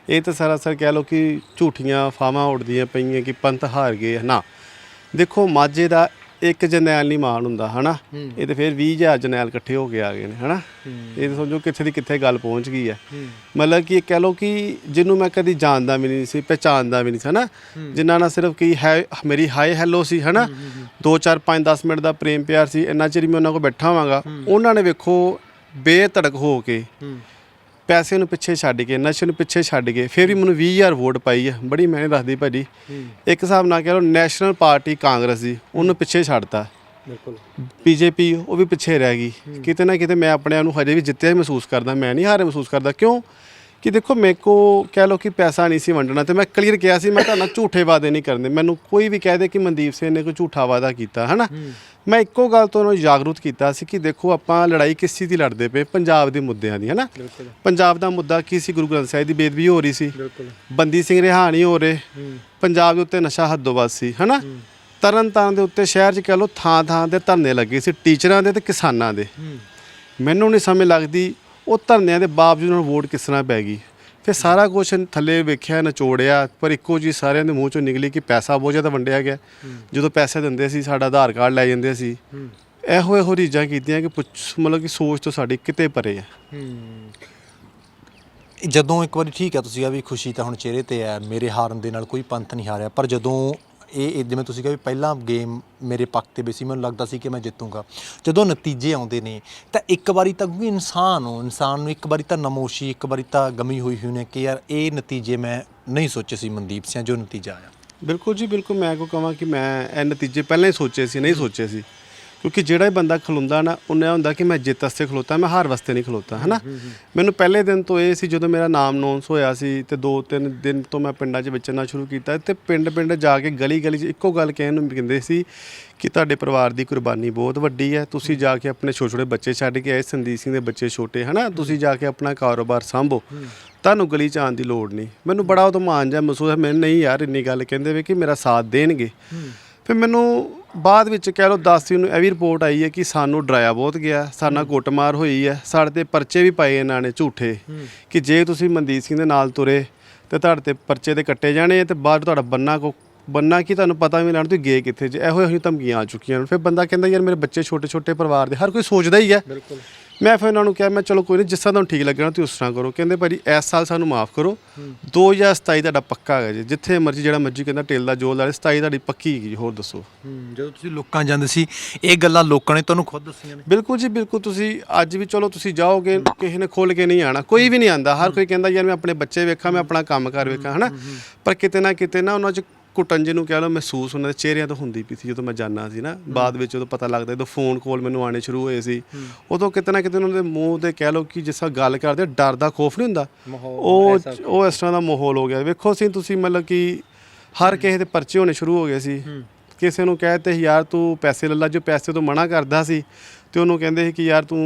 S1: ਇਹ ਤਾਂ ਸਰਾਸਰ ਕਹਿ ਲਓ ਕਿ ਝੂਠੀਆਂ ਫਾਵਾਂ ਉੱਡਦੀਆਂ ਪਈਆਂ ਕਿ ਪੰਥ ਹਾਰ ਗਏ ਨਾ ਦੇਖੋ ਮਾਝੇ ਦਾ ਇੱਕ ਜਰਨੈਲ ਨਹੀਂ ਮਾਣ ਹੁੰਦਾ ਹਨਾ? ਇਹ ਤੇ ਫਿਰ 20000 ਜਰਨੈਲ ਇਕੱਠੇ ਹੋ ਕੇ ਆ ਗਏ ਨੇ ਹਨਾ? ਇਹ ਤਾਂ ਸਮਝੋ ਕਿੱਥੇ ਦੀ ਕਿੱਥੇ ਗੱਲ ਪਹੁੰਚ ਗਈ ਹੈ। ਮਤਲਬ ਕਿ ਇਹ ਕਹਿ ਲਓ ਕਿ ਜਿਹਨੂੰ ਮੈਂ ਕਦੀ ਜਾਣਦਾ ਵੀ ਨਹੀਂ ਸੀ ਪਹਿਚਾਣਦਾ ਵੀ ਨਹੀਂ ਸੀ ਹਨਾ? ਜਿਨ੍ਹਾਂ ਨਾਲ ਸਿਰਫ ਕੀ ਹੈ ਮੇਰੀ ਹਾਈ ਹੈਲੋ ਸੀ ਹਨਾ? 2 4 5 10 ਮਿੰਟ ਦਾ ਪ੍ਰੇਮ ਪਿਆਰ ਸੀ ਇੰਨਾ ਚਿਰ ਮੈਂ ਉਹਨਾਂ ਕੋਲ ਬੈਠਾ ਹੋਵਾਂਗਾ ਉਹਨਾਂ ਨੇ ਵੇਖੋ ਬੇਧੜਕ ਹੋ ਕੇ ਪੈਸੇ ਨੂੰ ਪਿੱਛੇ ਛੱਡ ਕੇ ਨਸ਼ੇ ਨੂੰ ਪਿੱਛੇ ਛੱਡ ਕੇ ਫਿਰ ਵੀ ਮੈਨੂੰ 20000 ਵੋਟ ਪਾਈ ਹੈ ਬੜੀ ਮਿਹਨਤ ਰੱਖਦੀ ਭਾਜੀ। ਇੱਕ ਹਿਸਾਬ ਨਾਲ ਕਹਿ ਲਓ ਨੈਸ਼ਨਲ ਪਾਰਟੀ ਕਾਂਗਰਸ ਦੀ ਉਹਨੂੰ ਪਿੱਛੇ ਛੱਡਤਾ।
S2: ਬਿਲਕੁਲ।
S1: ਬੀਜੇਪੀ ਉਹ ਵੀ ਪਿੱਛੇ ਰਹਿ ਗਈ। ਕਿਤੇ ਨਾ ਕਿਤੇ ਮੈਂ ਆਪਣੇ ਆਪ ਨੂੰ ਹਜੇ ਵੀ ਜਿੱਤਿਆ ਹੀ ਮਹਿਸੂਸ ਕਰਦਾ ਮੈਂ ਨਹੀਂ ਹਾਰੇ ਮਹਿਸੂਸ ਕਰਦਾ। ਕਿਉਂ? ਕਿ ਦੇਖੋ ਮੇਰੇ ਕੋ ਕਹਿ ਲਓ ਕਿ ਪੈਸਾ ਨਹੀਂ ਸੀ ਵੰਡਣਾ ਤੇ ਮੈਂ ਕਲੀਅਰ ਕਿਹਾ ਸੀ ਮੈਂ ਤੁਹਾਨੂੰ ਝੂਠੇ ਵਾਅਦੇ ਨਹੀਂ ਕਰਨੇ। ਮੈਨੂੰ ਕੋਈ ਵੀ ਕਹਿ ਦੇ ਕਿ ਮਨਦੀਪ ਸਿੰਘ ਨੇ ਕੋਈ ਝੂਠਾ ਵਾਅਦਾ ਕੀਤਾ ਹਨਾ? ਮੈਂ ਇੱਕੋ ਗੱਲ ਤੋਂ ਉਹਨੂੰ ਜਾਗਰੂਕ ਕੀਤਾ ਸੀ ਕਿ ਦੇਖੋ ਆਪਾਂ ਲੜਾਈ ਕਿਸ ਚੀਜ਼ ਦੀ ਲੜਦੇ ਪਏ ਪੰਜਾਬ ਦੇ ਮੁੱਦਿਆਂ ਦੀ ਹਨਾ? ਪੰਜਾਬ ਦਾ ਮੁੱਦਾ ਕੀ ਸੀ? ਗੁਰੂ ਗ੍ਰੰਥ ਸਾਹਿਬ ਦੀ ਬੇਦਬੀ ਹੋ ਰਹੀ ਸੀ। ਬੰਦੀ ਸਿੰਘ ਰਿਹਾ ਨਹੀਂ ਹੋ ਰਹੇ। ਪੰਜਾਬ ਦੇ ਉੱਤੇ ਨਸ਼ਾ ਹੱਦੋਂ ਵੱਧ ਸੀ ਹਨਾ? ਤਰਨ ਤਾਰਨ ਦੇ ਉੱਤੇ ਸ਼ਹਿਰ 'ਚ ਕਹਿ ਲਓ ਥਾਂ ਥਾਂ ਤੇ ਧਰਨੇ ਲੱਗੇ ਸੀ ਟੀਚਰਾਂ ਦੇ ਤੇ ਕਿਸਾਨਾਂ ਦੇ। ਮੈਨੂੰ ਨਹੀਂ ਸਮਝ ਲੱਗਦੀ ਉਹ ਧਰਨਿਆਂ ਦੇ ਬਾਵਜੂਦ ਉਹਨਾਂ ਨੂੰ ਵੋਟ ਕਿਸ ਤਰ੍ਹਾਂ ਪੈ ਗਈ? ਫਿਰ ਸਾਰਾ ਕੁਝ ਥੱਲੇ ਵੇਖਿਆ ਨਚੋੜਿਆ ਪਰ ਇੱਕੋ ਜੀ ਸਾਰਿਆਂ ਦੇ ਮੂੰਹ ਚੋਂ ਨਿਕਲੀ ਕਿ ਪੈਸਾ ਬਹੁਤ ਜ਼ਿਆਦਾ ਵੰਡਿਆ ਗਿਆ। ਜਦੋਂ ਪੈਸੇ ਦਿੰਦੇ ਸੀ, ਸਾਡਾ ਆਧਾਰ ਕਾਰਡ ਲੈ ਜਾਂਦੇ ਸੀ। ਇਹੋ ਇਹੋ ਰੀਜਾਂ ਕੀਤੀਆਂ ਕਿ ਪੁੱਛ, ਮਤਲਬ ਕਿ ਸੋਚ ਤੋਂ ਸਾਡੀ ਕਿਤੇ ਪਰੇ ਆ।
S2: ਜਦੋਂ ਇੱਕ ਵਾਰੀ ਠੀਕ ਹੈ ਤੁਸੀਂ ਆ ਵੀ ਖੁਸ਼ੀ ਤਾਂ ਹੁਣ ਚਿਹਰੇ ਤੇ ਹੈ ਮੇਰੇ ਹਾਰਨ ਦੇ ਨਾਲ ਕੋਈ ਪੰਥ ਨਹੀਂ ਹਾਰਿਆ, ਪਰ ਜਦੋਂ ਇਹ ਇਹ ਜਿਵੇਂ ਤੁਸੀਂ ਕਿਹਾ ਵੀ ਪਹਿਲਾਂ ਗੇਮ ਮੇਰੇ ਪੱਖ ਤੇ ਵੀ ਸੀ ਮੈਨੂੰ ਲੱਗਦਾ ਸੀ ਕਿ ਮੈਂ ਜਿੱਤੂੰਗਾ। ਜਦੋਂ ਨਤੀਜੇ ਆਉਂਦੇ ਨੇ, ਤਾਂ ਇੱਕ ਵਾਰੀ ਤਾਂ ਕਿਉਂਕਿ ਇਨਸਾਨ ਹੋ, ਇਨਸਾਨ ਨੂੰ ਇੱਕ ਵਾਰੀ ਤਾਂ ਨਮੋਸ਼ੀ, ਇੱਕ ਵਾਰੀ ਤਾਂ ਗਮੀ ਹੋਈ ਹੋਈ ਨੇ ਕਿ ਯਾਰ ਇਹ ਨਤੀਜੇ ਮੈਂ ਨਹੀਂ ਸੋਚੇ ਸੀ ਮਨਦੀਪ ਸਿੰਘ ਜੋ ਨਤੀਜਾ ਆਇਆ।
S1: ਬਿਲਕੁਲ ਜੀ, ਬਿਲਕੁਲ ਮੈਂ ਕੋ ਕਹਾਂ ਕਿ ਮੈਂ ਇਹ ਨਤੀਜੇ ਪਹਿਲਾਂ ਹੀ ਸੋਚੇ ਸੀ, ਨਹੀਂ ਸੋਚੇ ਸੀ। ਕਿਉਂਕਿ ਜਿਹੜਾ ਹੀ ਬੰਦਾ ਖਲੋਂਦਾ ਨਾ ਉਹਨੇ ਹੁੰਦਾ ਕਿ ਮੈਂ ਜਿੱਤ ਵਾਸਤੇ ਖਲੋਤਾ ਮੈਂ ਹਾਰ ਵਾਸਤੇ ਨਹੀਂ ਖਲੋਤਾ ਹਨਾ? ਮੈਨੂੰ ਪਹਿਲੇ ਦਿਨ ਤੋਂ ਇਹ ਸੀ ਜਦੋਂ ਮੇਰਾ ਨਾਮ ਅਨਾਉਂਸ ਹੋਇਆ ਸੀ ਤੇ ਦੋ ਤਿੰਨ ਦਿਨ ਤੋਂ ਮੈਂ ਪਿੰਡਾਂ 'ਚ ਵਿਚਰਨਾ ਸ਼ੁਰੂ ਕੀਤਾ ਤੇ ਪਿੰਡ ਪਿੰਡ ਜਾ ਕੇ ਗਲੀ ਗਲੀ 'ਚ ਇੱਕੋ ਗੱਲ ਕਹਿਣ ਨੂੰ ਕਹਿੰਦੇ ਸੀ ਕਿ ਤੁਹਾਡੇ ਪਰਿਵਾਰ ਦੀ ਕੁਰਬਾਨੀ ਬਹੁਤ ਵੱਡੀ ਹੈ ਤੁਸੀਂ ਜਾ ਕੇ ਆਪਣੇ ਛੋਟੇ ਛੋਟੇ ਬੱਚੇ ਛੱਡ ਕੇ ਆਏ ਸੰਦੀਪ ਸਿੰਘ ਦੇ ਬੱਚੇ ਛੋਟੇ ਹਨਾ? ਤੁਸੀਂ ਜਾ ਕੇ ਆਪਣਾ ਕਾਰੋਬਾਰ ਸੰਭੋ। ਤੁਹਾਨੂੰ ਗਲੀ 'ਚ ਆਉਣ ਦੀ ਲੋੜ ਨਹੀਂ। ਮੈਨੂੰ ਬੜਾ ਉਦੋਂ ਮਾਣ ਜਿਹਾ ਮਹਿਸੂਸ ਹੈ ਮੈਂ ਨਹੀਂ ਯਾਰ ਇੰਨੀ ਗੱਲ ਕਹਿੰਦੇ ਵੇ ਕਿ ਮੇਰਾ ਸਾਥ ਦੇਣਗੇ। ਫਿਰ ਮੈਨੂੰ ਬਾਅਦ ਵਿੱਚ ਕਹਿ ਲਓ 10 ਦਿਨ ਨੂੰ ਇਹ ਵੀ ਰਿਪੋਰਟ ਆਈ ਹੈ ਕਿ ਸਾਨੂੰ ਡਰਾਇਆ ਬਹੁਤ ਗਿਆ, ਸਾਡੇ ਕੁੱਟਮਾਰ ਹੋਈ ਹੈ, ਸਾਡੇ ਤੇ ਪਰਚੇ ਵੀ ਪਾਏ ਇਹਨਾਂ ਨੇ ਝੂਠੇ, ਕਿ ਜੇ ਤੁਸੀਂ ਮਨਦੀਪ ਸਿੰਘ ਦੇ ਨਾਲ ਤੁਰੇ ਤੇ ਤੁਹਾਡੇ ਤੇ ਪਰਚੇ ਤੇ ਕੱਟੇ ਜਾਣੇ ਤੇ ਬਾਅਦ 'ਚ ਤੁਹਾਡਾ ਬੰਨਾ ਕੋ ਬੰਨਾ ਕੀ ਤੁਹਾਨੂੰ ਪਤਾ ਵੀ ਲੈਣ ਤੁਸੀਂ ਗਏ ਕਿੱਥੇ ਜੇ? ਇਹੋ ਇਹੋ ਧਮਕੀਆਂ ਆ ਚੁੱਕੀਆਂ ਨੇ। ਫਿਰ ਬੰਦਾ ਕਹਿੰਦਾ, ਯਾਰ ਮੇਰੇ ਬੱਚੇ ਛੋਟੇ ਛੋਟੇ ਪਰਿਵਾਰ ਦੇ, ਹਰ ਕੋਈ ਸੋਚਦਾ ਹੀ ਹੈ।
S2: ਬਿਲਕੁਲ।
S1: ਮੈਂ ਫਿਰ ਉਹਨਾਂ ਨੂੰ ਕਿਹਾ ਮੈਂ ਚਲੋ ਕੋਈ ਨਹੀਂ ਜਿਸ ਤਰ੍ਹਾਂ ਤੁਹਾਨੂੰ ਠੀਕ ਲੱਗਣਾ ਤੁਸੀਂ ਉਸ ਤਰ੍ਹਾਂ ਕਰੋ। ਕਹਿੰਦੇ ਭਾਜੀ ਇਸ ਸਾਲ ਸਾਨੂੰ ਮਾਫ ਕਰੋ। 2027 ਤੁਹਾਡਾ ਪੱਕਾ ਹੈਗਾ ਜੀ। ਜਿੱਥੇ ਮਰਜ਼ੀ ਜਿਹੜਾ ਮਰਜ਼ੀ ਕਹਿੰਦਾ ਟੇਲ ਦਾ ਜੋਲ ਵਾਲੇ 27 ਤੁਹਾਡੀ ਪੱਕੀ ਹੈਗੀ ਜੀ ਹੋਰ ਦੱਸੋ।
S2: ਜਦੋਂ ਤੁਸੀਂ ਲੋਕਾਂ ਜਾਂਦੇ ਸੀ ਇਹ ਗੱਲਾਂ ਲੋਕਾਂ ਨੇ ਤੁਹਾਨੂੰ ਖੁਦ ਦੱਸੀਆਂ ਨੇ?
S1: ਬਿਲਕੁਲ ਜੀ ਬਿਲਕੁਲ। ਤੁਸੀਂ ਅੱਜ ਵੀ ਚਲੋ ਤੁਸੀਂ ਜਾਓਗੇ ਕਿਸੇ ਨੇ ਖੋਲ ਕੇ ਨਹੀਂ ਆਣਾ। ਕੋਈ ਵੀ ਨਹੀਂ ਆਂਦਾ। ਹਰ ਕੋਈ ਕਹਿੰਦਾ ਯਾਰ ਮੈਂ ਆਪਣੇ ਬੱਚੇ ਵੇਖਾਂ ਮੈਂ ਆਪਣਾ ਕੰਮ ਕਰ ਵੇਖਾਂ ਹਨਾ? ਪਰ ਕਿਤੇ ਨਾ ਕਿਤੇ ਨਾ ਉਹਨਾਂ 'ਚ ਕੁੱਟਣ ਜਿਹਨੂੰ ਕਹਿ ਲਓ ਮਹਿਸੂਸ ਉਹਨਾਂ ਦੇ ਚਿਹਰਿਆਂ ਤੋਂ ਹੁੰਦੀ ਪਈ ਸੀ ਜਦੋਂ ਮੈਂ ਜਾਣਾ ਸੀ ਨਾ। ਬਾਅਦ ਵਿੱਚ ਜਦੋਂ ਪਤਾ ਲੱਗਦਾ ਜਦੋਂ ਫੋਨ ਕਾਲ ਮੈਨੂੰ ਆਣੇ ਸ਼ੁਰੂ ਹੋਏ ਸੀ ਉਦੋਂ ਕਿਤੇ ਨਾ ਕਿਤੇ ਉਹਨਾਂ ਦੇ ਮੂੰਹ ਤੇ ਕਹਿ ਲਓ ਕਿ ਜਿਸ ਤਰ੍ਹਾਂ ਗੱਲ ਕਰਦੇ ਡਰ ਦਾ ਖੋਫ ਨਹੀਂ ਹੁੰਦਾ? ਉਹ ਉਹ ਇਸ ਤਰ੍ਹਾਂ ਦਾ ਮਾਹੌਲ ਹੋ ਗਿਆ। ਵੇਖੋ ਸੀ ਤੁਸੀਂ ਮਤਲਬ ਕਿ ਹਰ ਕਿਸੇ ਦੇ ਪਰਚੇ ਹੋਣੇ ਸ਼ੁਰੂ ਹੋ ਗਏ ਸੀ। ਕਿਸੇ ਨੂੰ ਕਹਤੇ ਯਾਰ ਤੂੰ ਪੈਸੇ ਲੈ ਲਾ ਜੋ ਪੈਸੇ ਤੋਂ ਮਨਾ ਕਰਦਾ ਸੀ ਤੇ ਉਹਨੂੰ ਕਹਿੰਦੇ ਸੀ ਕਿ ਯਾਰ ਤੂੰ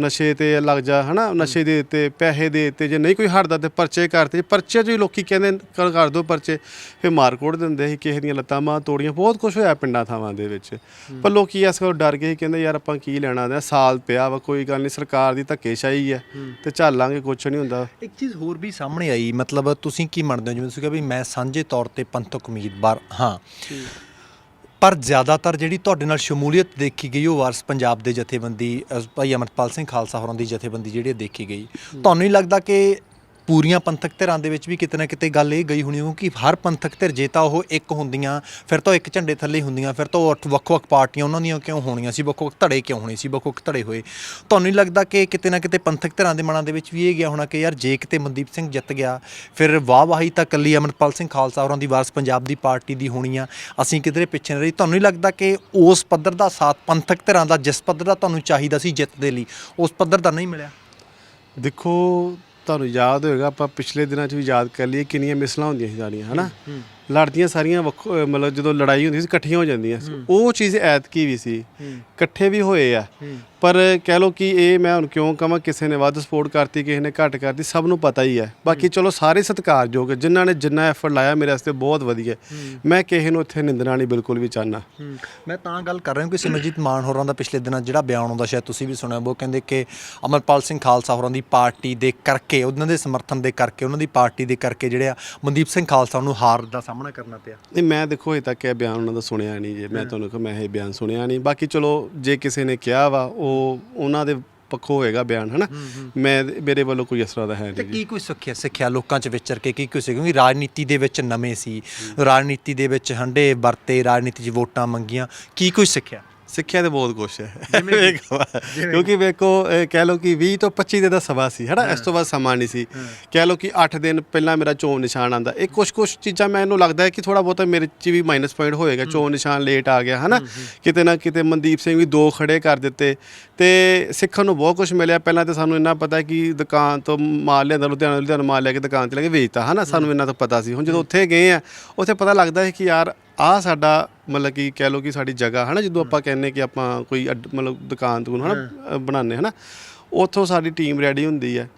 S1: ਨਸ਼ੇ ਤੇ ਲੱਗ ਜਾ ਹਨਾ? ਨਸ਼ੇ ਦੇ ਦਿੱਤੇ ਪੈਸੇ ਦੇ ਦਿੱਤੇ ਜੇ ਨਹੀਂ ਕੋਈ ਹਟਦਾ ਤੇ ਪਰਚੇ ਕਰਤੇ ਪਰਚੇ ਵੀ ਲੋਕੀ ਕਹਿੰਦੇ ਕਰ ਕਰ ਦੋ ਪਰਚੇ ਫਿਰ ਮਾਰ ਕੋੜ ਦਿੰਦੇ ਸੀ ਕਿਸੇ ਦੀਆਂ ਲੱਤਾਂ ਮਾਂ ਤੋੜੀਆਂ ਬਹੁਤ ਕੁਝ ਹੋਇਆ ਪਿੰਡਾਂ ਥਾਵਾਂ ਦੇ ਵਿੱਚ। ਪਰ ਲੋਕੀ ਇਸ ਕੋਲ ਡਰ ਗਏ ਕਹਿੰਦੇ ਯਾਰ ਆਪਾਂ ਕੀ ਲੈਣਾ ਦੇ ਸਾਲ ਪਿਆ ਵਾ ਕੋਈ ਗੱਲ ਨਹੀਂ ਸਰਕਾਰ ਦੀ ਧੱਕੇਸ਼ਾਹੀ ਹੈ। ਤੇ ਝਾਲਾਂਗੇ ਕੁਝ ਨਹੀਂ ਹੁੰਦਾ।
S2: ਇੱਕ ਚੀਜ਼ ਹੋਰ ਵੀ ਸਾਹਮਣੇ ਆਈ ਮਤਲਬ ਤੁਸੀਂ ਕੀ ਮੰਨਦੇ ਹੋ? ਜਿਵੇਂ ਤੁਸੀਂ ਕਿਹਾ ਵੀ ਮੈਂ ਸਾਂਝੇ ਤੌਰ ਤੇ ਪੰਥਕ ਉਮੀਦਵਾਰ ਹਾਂ। ਪਰ ਜ਼ਿਆਦਾਤਰ ਜਿਹੜੀ ਤੁਹਾਡੇ ਨਾਲ ਸ਼ਮੂਲੀਅਤ ਦੇਖੀ ਗਈ ਉਹ ਵਾਰਸ ਪੰਜਾਬ ਦੇ ਜਥੇਬੰਦੀ ਅ, ਭਾਈ ਅਮਰਪਾਲ ਸਿੰਘ ਖਾਲਸਾ ਹੋਰਾਂ ਦੀ ਜਥੇਬੰਦੀ ਜਿਹੜੀ ਦੇਖੀ ਗਈ। ਤੁਹਾਨੂੰ ਨਹੀਂ ਲੱਗਦਾ ਕਿ ਪੂਰੀਆਂ ਪੰਥਕ ਧਿਰਾਂ ਦੇ ਵਿੱਚ ਵੀ ਕਿਤੇ ਨਾ ਕਿਤੇ ਗੱਲ ਇਹ ਗਈ ਹੋਣੀ ਕਿ ਹਰ ਪੰਥਕ ਧਿਰ ਜੇ ਤਾਂ ਉਹ ਇੱਕ ਹੁੰਦੀਆਂ, ਫਿਰ ਤਾਂ ਇੱਕ ਝੰਡੇ ਥੱਲੇ ਹੁੰਦੀਆਂ, ਫਿਰ ਤਾਂ ਉਹ ਅੱਠ ਵੱਖ-ਵੱਖ ਪਾਰਟੀਆਂ ਉਹਨਾਂ ਦੀਆਂ ਕਿਉਂ ਹੋਣੀਆਂ ਸੀ, ਵੱਖ-ਵੱਖ ਧੜੇ ਕਿਉਂ ਹੋਣੇ ਸੀ, ਵੱਖ-ਵੱਖ ਧੜੇ ਹੋਏ। ਤੁਹਾਨੂੰ ਨਹੀਂ ਲੱਗਦਾ ਕਿ ਕਿਤੇ ਨਾ ਕਿਤੇ ਪੰਥਕ ਧਿਰਾਂ ਦੇ ਮਨਾਂ ਦੇ ਵਿੱਚ ਵੀ ਇਹ ਗਿਆ ਹੋਣਾ ਕਿ ਯਾਰ ਜੇ ਕਿਤੇ ਮਨਦੀਪ ਸਿੰਘ ਜਿੱਤ ਗਿਆ, ਫਿਰ ਵਾਹ-ਵਾਹੀ ਤਾਂ ਕੱਲੀ ਅਮਰਪਾਲ ਸਿੰਘ ਖਾਲਸਾ ਹੋਰਾਂ ਦੀ ਵਾਰਸ ਪੰਜਾਬ ਦੀ ਪਾਰਟੀ ਦੀ ਹੋਣੀ ਆ, ਅਸੀਂ ਕਿਧਰੇ ਪਿੱਛੇ ਨਹੀਂ ਰਹੀ ਤੁਹਾਨੂੰ ਨਹੀਂ ਲੱਗਦਾ ਕਿ ਉਸ ਪੱਧਰ ਦਾ ਸਾਥ ਪੰਥਕ ਧਿਰਾਂ ਦਾ, ਜਿਸ ਪੱਧਰ ਦਾ ਤੁਹਾਨੂੰ ਚਾਹੀਦਾ ਸੀ ਜਿੱਤ ਦੇ ਲਈ, ਉਸ ਪੱਧਰ ਦਾ ਨਹੀਂ ਮਿਲਿਆ?
S1: ਦੇਖੋ ਤੁਹਾਨੂੰ ਯਾਦ ਹੋਏਗਾ, ਆਪਾਂ ਪਿਛਲੇ ਦਿਨਾਂ 'ਚ ਵੀ ਯਾਦ ਕਰ ਲਈਏ ਕਿੰਨੀਆਂ ਮਿਸਲਾਂ ਹੁੰਦੀਆਂ ਸੀ ਸਾਡੀਆਂ, ਹਨਾ? ਲੜਦੀਆਂ ਸਾਰੀਆਂ ਵੱਖੋ ਮਤਲਬ ਜਦੋਂ ਲੜਾਈ ਹੁੰਦੀ ਸੀ ਇਕੱਠੀਆਂ ਹੋ ਜਾਂਦੀਆਂ ਸੀ। ਉਹ ਚੀਜ਼ ਐਤਕੀ ਵੀ ਸੀ। ਇਕੱਠੇ ਵੀ ਹੋਏ ਆ। ਪਰ ਕਹਿ ਲਓ ਕਿ ਇਹ ਮੈਂ ਹੁਣ ਕਿਉਂ ਕਹਾਂ ਕਿਸੇ ਨੇ ਵੱਧ ਸਪੋਰਟ ਕਰਤੀ ਕਿਸੇ ਨੇ ਘੱਟ ਕਰਤੀ ਸਭ ਨੂੰ ਪਤਾ ਹੀ ਹੈ ਬਾਕੀ ਚਲੋ ਸਾਰੇ ਸਤਿਕਾਰਯੋਗ ਹੈ। ਜਿਨ੍ਹਾਂ ਨੇ ਜਿੰਨਾ ਐਫਰਟ ਲਾਇਆ ਮੇਰੇ ਵਾਸਤੇ ਬਹੁਤ ਵਧੀਆ। ਮੈਂ ਕਿਸੇ ਨੂੰ ਇੱਥੇ ਨਿੰਦਣਾ ਨਹੀਂ ਬਿਲਕੁਲ ਵੀ ਚਾਹਨਾ
S2: ਮੈਂ ਤਾਂ ਗੱਲ ਕਰ ਰਿਹਾ ਕਿ ਸਿਮਰਜੀਤ ਮਾਨ ਹੋਰਾਂ ਦਾ ਪਿਛਲੇ ਦਿਨਾਂ ਜਿਹੜਾ ਬਿਆਨ ਆਉਂਦਾ ਸ਼ਾਇਦ ਤੁਸੀਂ ਵੀ ਸੁਣਿਆ ਉਹ ਕਹਿੰਦੇ ਕਿ ਅਮਰਪਾਲ ਸਿੰਘ ਖਾਲਸਾ ਹੋਰਾਂ ਦੀ ਪਾਰਟੀ ਦੇ ਕਰਕੇ ਉਹਨਾਂ ਦੇ ਸਮਰਥਨ ਦੇ ਕਰਕੇ ਉਹਨਾਂ ਦੀ ਪਾਰਟੀ ਦੇ ਕਰਕੇ ਜਿਹੜੇ ਆ ਮਨਦੀਪ ਸਿੰਘ ਖਾਲਸਾ ਨੂੰ ਹਾਰ ਦਾ ਸਾਹਮਣਾ ਕਰਨਾ ਪਿਆ।
S1: ਨਹੀਂ ਮੈਂ ਦੇਖੋ ਹਜੇ ਤੱਕ ਇਹ ਬਿਆਨ ਉਹਨਾਂ ਦਾ ਸੁਣਿਆ ਨਹੀਂ ਜੇ। ਮੈਂ ਤੁਹਾਨੂੰ ਕਹਾਂ ਮੈਂ ਇਹ ਬਿਆਨ ਸੁਣਿਆ ਨਹੀਂ। ਬਾਕੀ ਚਲੋ ਜੇ ਕਿਸੇ ਨੇ ਕਿਹਾ ਵਾ ਉਹ ਉਹਨਾਂ ਦੇ ਪੱਖੋਂ ਹੋਏਗਾ ਬਿਆਨ ਹਨਾ? ਮੈਂ ਮੇਰੇ ਵੱਲੋਂ ਕੋਈ ਅਸਰ ਦਾ ਹੈ
S2: ਤੇ
S1: ਨਹੀਂ।
S2: ਕੀ ਕੁਝ ਸਿੱਖਿਆ ਸਿੱਖਿਆ ਲੋਕਾਂ 'ਚ ਵਿਚਰ ਕੇ ਕੀ ਕੁਝ ਕਿਉਂਕਿ ਰਾਜਨੀਤੀ ਦੇ ਵਿੱਚ ਨਵੇਂ ਸੀ। ਰਾਜਨੀਤੀ ਦੇ ਵਿੱਚ ਹੰਡੇ ਵਰਤੇ ਰਾਜਨੀਤੀ 'ਚ ਵੋਟਾਂ ਮੰਗੀਆਂ। ਕੀ ਕੁਝ ਸਿੱਖਿਆ?
S1: ਸਿੱਖਿਆ ਤੇ ਬਹੁਤ ਕੁਛ ਹੈ। ਕਿਉਂਕਿ ਵੇਖੋ ਕਹਿ ਲਓ ਕਿ 20 ਤੋਂ 25 ਦੇ ਦਾ ਸਵਾ ਸੀ ਹਨਾ? ਇਸ ਤੋਂ ਬਾਅਦ ਸਮਾਂ ਨਹੀਂ ਸੀ। ਕਹਿ ਲਓ ਕਿ 8 ਦਿਨ ਪਹਿਲਾਂ ਮੇਰਾ ਚੋਣ ਨਿਸ਼ਾਨ ਆਂਦਾ ਇਹ ਕੁਝ ਕੁਝ ਚੀਜ਼ਾਂ ਮੈਨੂੰ ਲੱਗਦਾ ਹੈ ਕਿ ਥੋੜਾ ਬਹੁਤਾ ਮੇਰੇ 'ਚ ਵੀ ਮਾਈਨਸ ਪੁਆਇੰਟ ਹੋਏਗਾ। ਚੋਣ ਨਿਸ਼ਾਨ ਲੇਟ ਆ ਗਿਆ ਹਨਾ? ਕਿਤੇ ਨਾ ਕਿਤੇ ਮਨਦੀਪ ਸਿੰਘ ਵੀ ਦੋ ਖੜੇ ਕਰ ਦਿੱਤੇ। ਤੇ ਸਿੱਖਣ ਨੂੰ ਬਹੁਤ ਕੁਝ ਮਿਲਿਆ। ਪਹਿਲਾਂ ਤੇ ਸਾਨੂੰ ਇੰਨਾ ਪਤਾ ਕਿ ਦੁਕਾਨ ਤੋਂ ਮਾਲ ਲਿਆਂਦਾ ਲੁਧਿਆਣਾ ਲੁਧਿਆਣਾ ਮਾਲ ਲੈ ਕੇ ਦੁਕਾਨ ਤੇ ਲੈ ਕੇ ਵੇਚਤਾ ਹਨਾ? ਸਾਨੂੰ ਇੰਨਾ ਤਾਂ ਪਤਾ ਸੀ। ਹੁਣ ਜਦੋਂ ਉੱਥੇ ਗਏ ਆ ਉੱਥੇ ਪਤਾ ਲੱਗਦਾ ਹੈ ਕਿ ਯਾਰ ਆ ਸਾਡਾ ਮਤਲਬ ਕਿ ਕਹਿ ਲਓ ਕਿ ਸਾਡੀ ਜਗ੍ਹਾ ਹਨਾ? ਜਦੋਂ ਆਪਾਂ ਕਹਿੰਨੇ ਕਿ ਆਪਾਂ ਕੋਈ ਅੱਡ- ਮਤਲਬ ਦੁਕਾਨ ਤੋਂ ਹਨਾ ਬਣਾਉਂਦੇ ਹਨਾ? ਉੱਥੋਂ ਸਾਡੀ ਟੀਮ ਰੈਡੀ ਹੁੰਦੀ ਹੈ।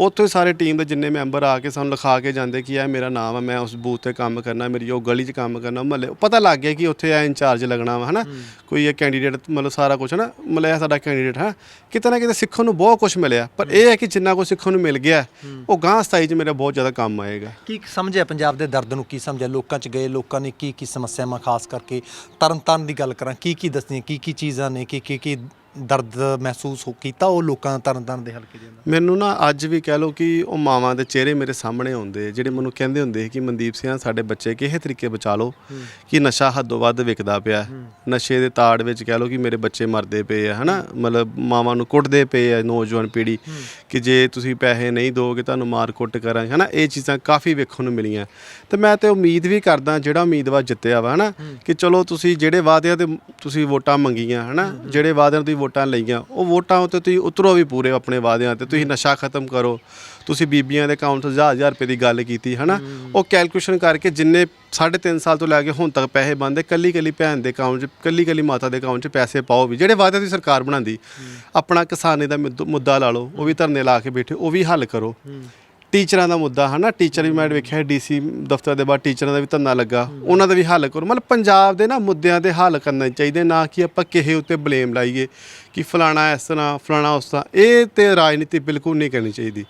S1: ਉੱਥੋਂ ਹੀ ਸਾਰੇ ਟੀਮ ਦੇ ਜਿੰਨੇ ਮੈਂਬਰ ਆ ਕੇ ਸਾਨੂੰ ਲਿਖਾ ਕੇ ਜਾਂਦੇ ਕਿ ਇਹ ਮੇਰਾ ਨਾਮ ਹੈ ਮੈਂ ਉਸ ਬੂਥ ਤੇ ਕੰਮ ਕਰਨਾ ਮੇਰੀ ਉਹ ਗਲੀ 'ਚ ਕੰਮ ਕਰਨਾ ਮਹੱਲੇ ਪਤਾ ਲੱਗ ਗਿਆ ਕਿ ਉੱਥੇ ਇਹ ਇੰਚਾਰਜ ਲੱਗਣਾ ਵਾ ਹਨਾ? ਕੋਈ ਇਹ ਕੈਂਡੀਡੇਟ ਮਤਲਬ ਸਾਰਾ ਕੁਝ ਹਨਾ? ਮਤਲਬ ਇਹ ਸਾਡਾ ਕੈਂਡੀਡੇਟ ਹੈ ਕਿਤੇ ਨਾ ਕਿਤੇ ਸਿੱਖਣ ਨੂੰ ਬਹੁਤ ਕੁਝ ਮਿਲਿਆ ਪਰ ਇਹ ਹੈ ਕਿ ਜਿੰਨਾ ਕੁਝ ਸਿੱਖਣ ਨੂੰ ਮਿਲ ਗਿਆ ਉਹ ਗਾਂ ਸਤਾਈ 'ਚ ਮੇਰਾ ਬਹੁਤ ਜ਼ਿਆਦਾ ਕੰਮ ਆਏਗਾ।
S2: ਕੀ ਸਮਝਿਆ ਪੰਜਾਬ ਦੇ ਦਰਦ ਨੂੰ? ਕੀ ਸਮਝਿਆ? ਲੋਕਾਂ 'ਚ ਗਏ ਲੋਕਾਂ ਨੇ ਕੀ ਕੀ ਸਮੱਸਿਆਵਾਂ ਖਾਸ ਕਰਕੇ ਤਰਨਤਾਰਨ ਦੀ ਗੱਲ ਕਰਾਂ ਕੀ ਕੀ ਦੱਸਦੀਆਂ ਕੀ ਕੀ ਚੀਜ਼ਾਂ ਨੇ ਕੀ ਕੀ ਕੀ ਦਰਦ ਮਹਿਸੂਸ ਹੋ ਕੀਤਾ ਉਹ ਲੋਕਾਂ ਤਰਨਤਾਰਨ ਦੇ ਹਲਕੇ ਦੇ ਅੰਦਰ?
S1: ਮੈਨੂੰ ਨਾ ਅੱਜ ਵੀ ਕਹਿ ਲਓ ਕਿ ਉਹ ਮਾਵਾਂ ਦੇ ਚਿਹਰੇ ਮੇਰੇ ਸਾਹਮਣੇ ਆਉਂਦੇ ਜਿਹੜੇ ਮੈਨੂੰ ਕਹਿੰਦੇ ਹੁੰਦੇ ਕਿ ਮਨਦੀਪ ਸਿੰਘ ਸਾਡੇ ਬੱਚੇ ਕਿਹੇ ਤਰੀਕੇ ਬਚਾ ਲਓ ਕਿ ਨਸ਼ਾ ਹੱਦੋਂ ਵੱਧ ਵਿਕਦਾ ਪਿਆ। ਨਸ਼ੇ ਦੇ ਤਾੜ ਵਿੱਚ ਕਹਿ ਲਓ ਕਿ ਮੇਰੇ ਬੱਚੇ ਮਰਦੇ ਪਏ ਆ ਹਨਾ? ਮਤਲਬ ਮਾਵਾਂ ਨੂੰ ਕੁੱਟਦੇ ਪਏ ਆ ਨੌਜਵਾਨ ਪੀੜ੍ਹੀ ਕਿ ਜੇ ਤੁਸੀਂ ਪੈਸੇ ਨਹੀਂ ਦੋਗੇ ਤੁਹਾਨੂੰ ਮਾਰ ਕੁੱਟ ਕਰਾਂਗੇ ਹਨਾ? ਇਹ ਚੀਜ਼ਾਂ ਕਾਫੀ ਵੇਖਣ ਨੂੰ ਮਿਲੀਆਂ। ਤੇ ਮੈਂ ਤੇ ਉਮੀਦ ਵੀ ਕਰਦਾ ਜਿਹੜਾ ਉਮੀਦਵਾਰ ਜਿੱਤਿਆ ਵਾ ਹਨਾ? ਕਿ ਚਲੋ ਤੁਸੀਂ ਜਿਹੜੇ ਵਾਅਦਿਆਂ ਤੇ ਤੁਸੀਂ ਵੋਟਾਂ ਮੰਗੀਆਂ ਹਨਾ? ਜਿਹੜੇ ਵਾਅਦਿਆਂ ਤੁਸੀਂ ਵੋਟਾਂ ਲਈਆਂ ਉਹ ਵੋਟਾਂ ਉੱਤੇ ਤੁਸੀਂ ਉਤਰੋ ਵੀ ਪੂਰੇ ਆਪਣੇ ਵਾਅਦਿਆਂ ਤੇ ਤੁਸੀਂ ਨਸ਼ਾ ਖਤਮ ਕਰੋ। ਤੁਸੀਂ ਬੀਬੀਆਂ ਦੇ ਅਕਾਊਂਟ 'ਚ ਹਜ਼ਾਰ ਹਜ਼ਾਰ ਰੁਪਏ ਦੀ ਗੱਲ ਕੀਤੀ ਹਨਾ? ਉਹ ਕੈਲਕੂਲੇਸ਼ਨ ਕਰਕੇ ਜਿੰਨੇ 3.5 ਸਾਲ ਤੋਂ ਲੈ ਕੇ ਹੁਣ ਤੱਕ ਪੈਸੇ ਬੰਦੇ ਕੱਲੀ ਕੱਲੀ ਭੈਣ ਦੇ ਅਕਾਊਂਟ 'ਚ ਕੱਲੀ ਕੱਲੀ ਮਾਤਾ ਦੇ ਅਕਾਊਂਟ 'ਚ ਪੈਸੇ ਪਾਓ ਵੀ। ਜਿਹੜੇ ਵਾਅਦੇ ਦੀ ਸਰਕਾਰ ਬਣਾਉਂਦੀ ਆਪਣਾ ਕਿਸਾਨੀ ਦਾ ਮੁੱਦਾ ਲਾ ਲਓ ਉਹ ਵੀ ਧਰਨੇ ਲਾ ਕੇ ਬੈਠੇ ਉਹ ਵੀ ਹੱਲ ਕਰੋ। ਟੀਚਰਾਂ ਦਾ ਮੁੱਦਾ ਹਨਾ, ਟੀਚਰ ਵੀ ਮੈਂ ਵੇਖਿਆ ਡੀਸੀ ਦਫ਼ਤਰ ਦੇ ਬਾਹਰ ਟੀਚਰਾਂ ਦਾ ਵੀ ਧੰਨਾ ਲੱਗਾ। ਉਹਨਾਂ ਦਾ ਵੀ ਹੱਲ ਕਰੋ। ਮਤਲਬ ਪੰਜਾਬ ਦੇ ਨਾ ਮੁੱਦਿਆਂ ਦੇ ਹੱਲ ਕਰਨੇ ਚਾਹੀਦੇ, ਨਾ ਕਿ ਆਪਾਂ ਕਿਸੇ ਉੱਤੇ ਬਲੇਮ ਲਾਈਏ ਕਿ ਫਲਾਣਾ ਇਸ ਤਰ੍ਹਾਂ, ਫਲਾਣਾ ਉਸ ਤਰ੍ਹਾਂ। ਇਹ ਤੇ ਰਾਜਨੀਤੀ ਬਿਲਕੁਲ ਨਹੀਂ ਕਰਨੀ ਚਾਹੀਦੀ।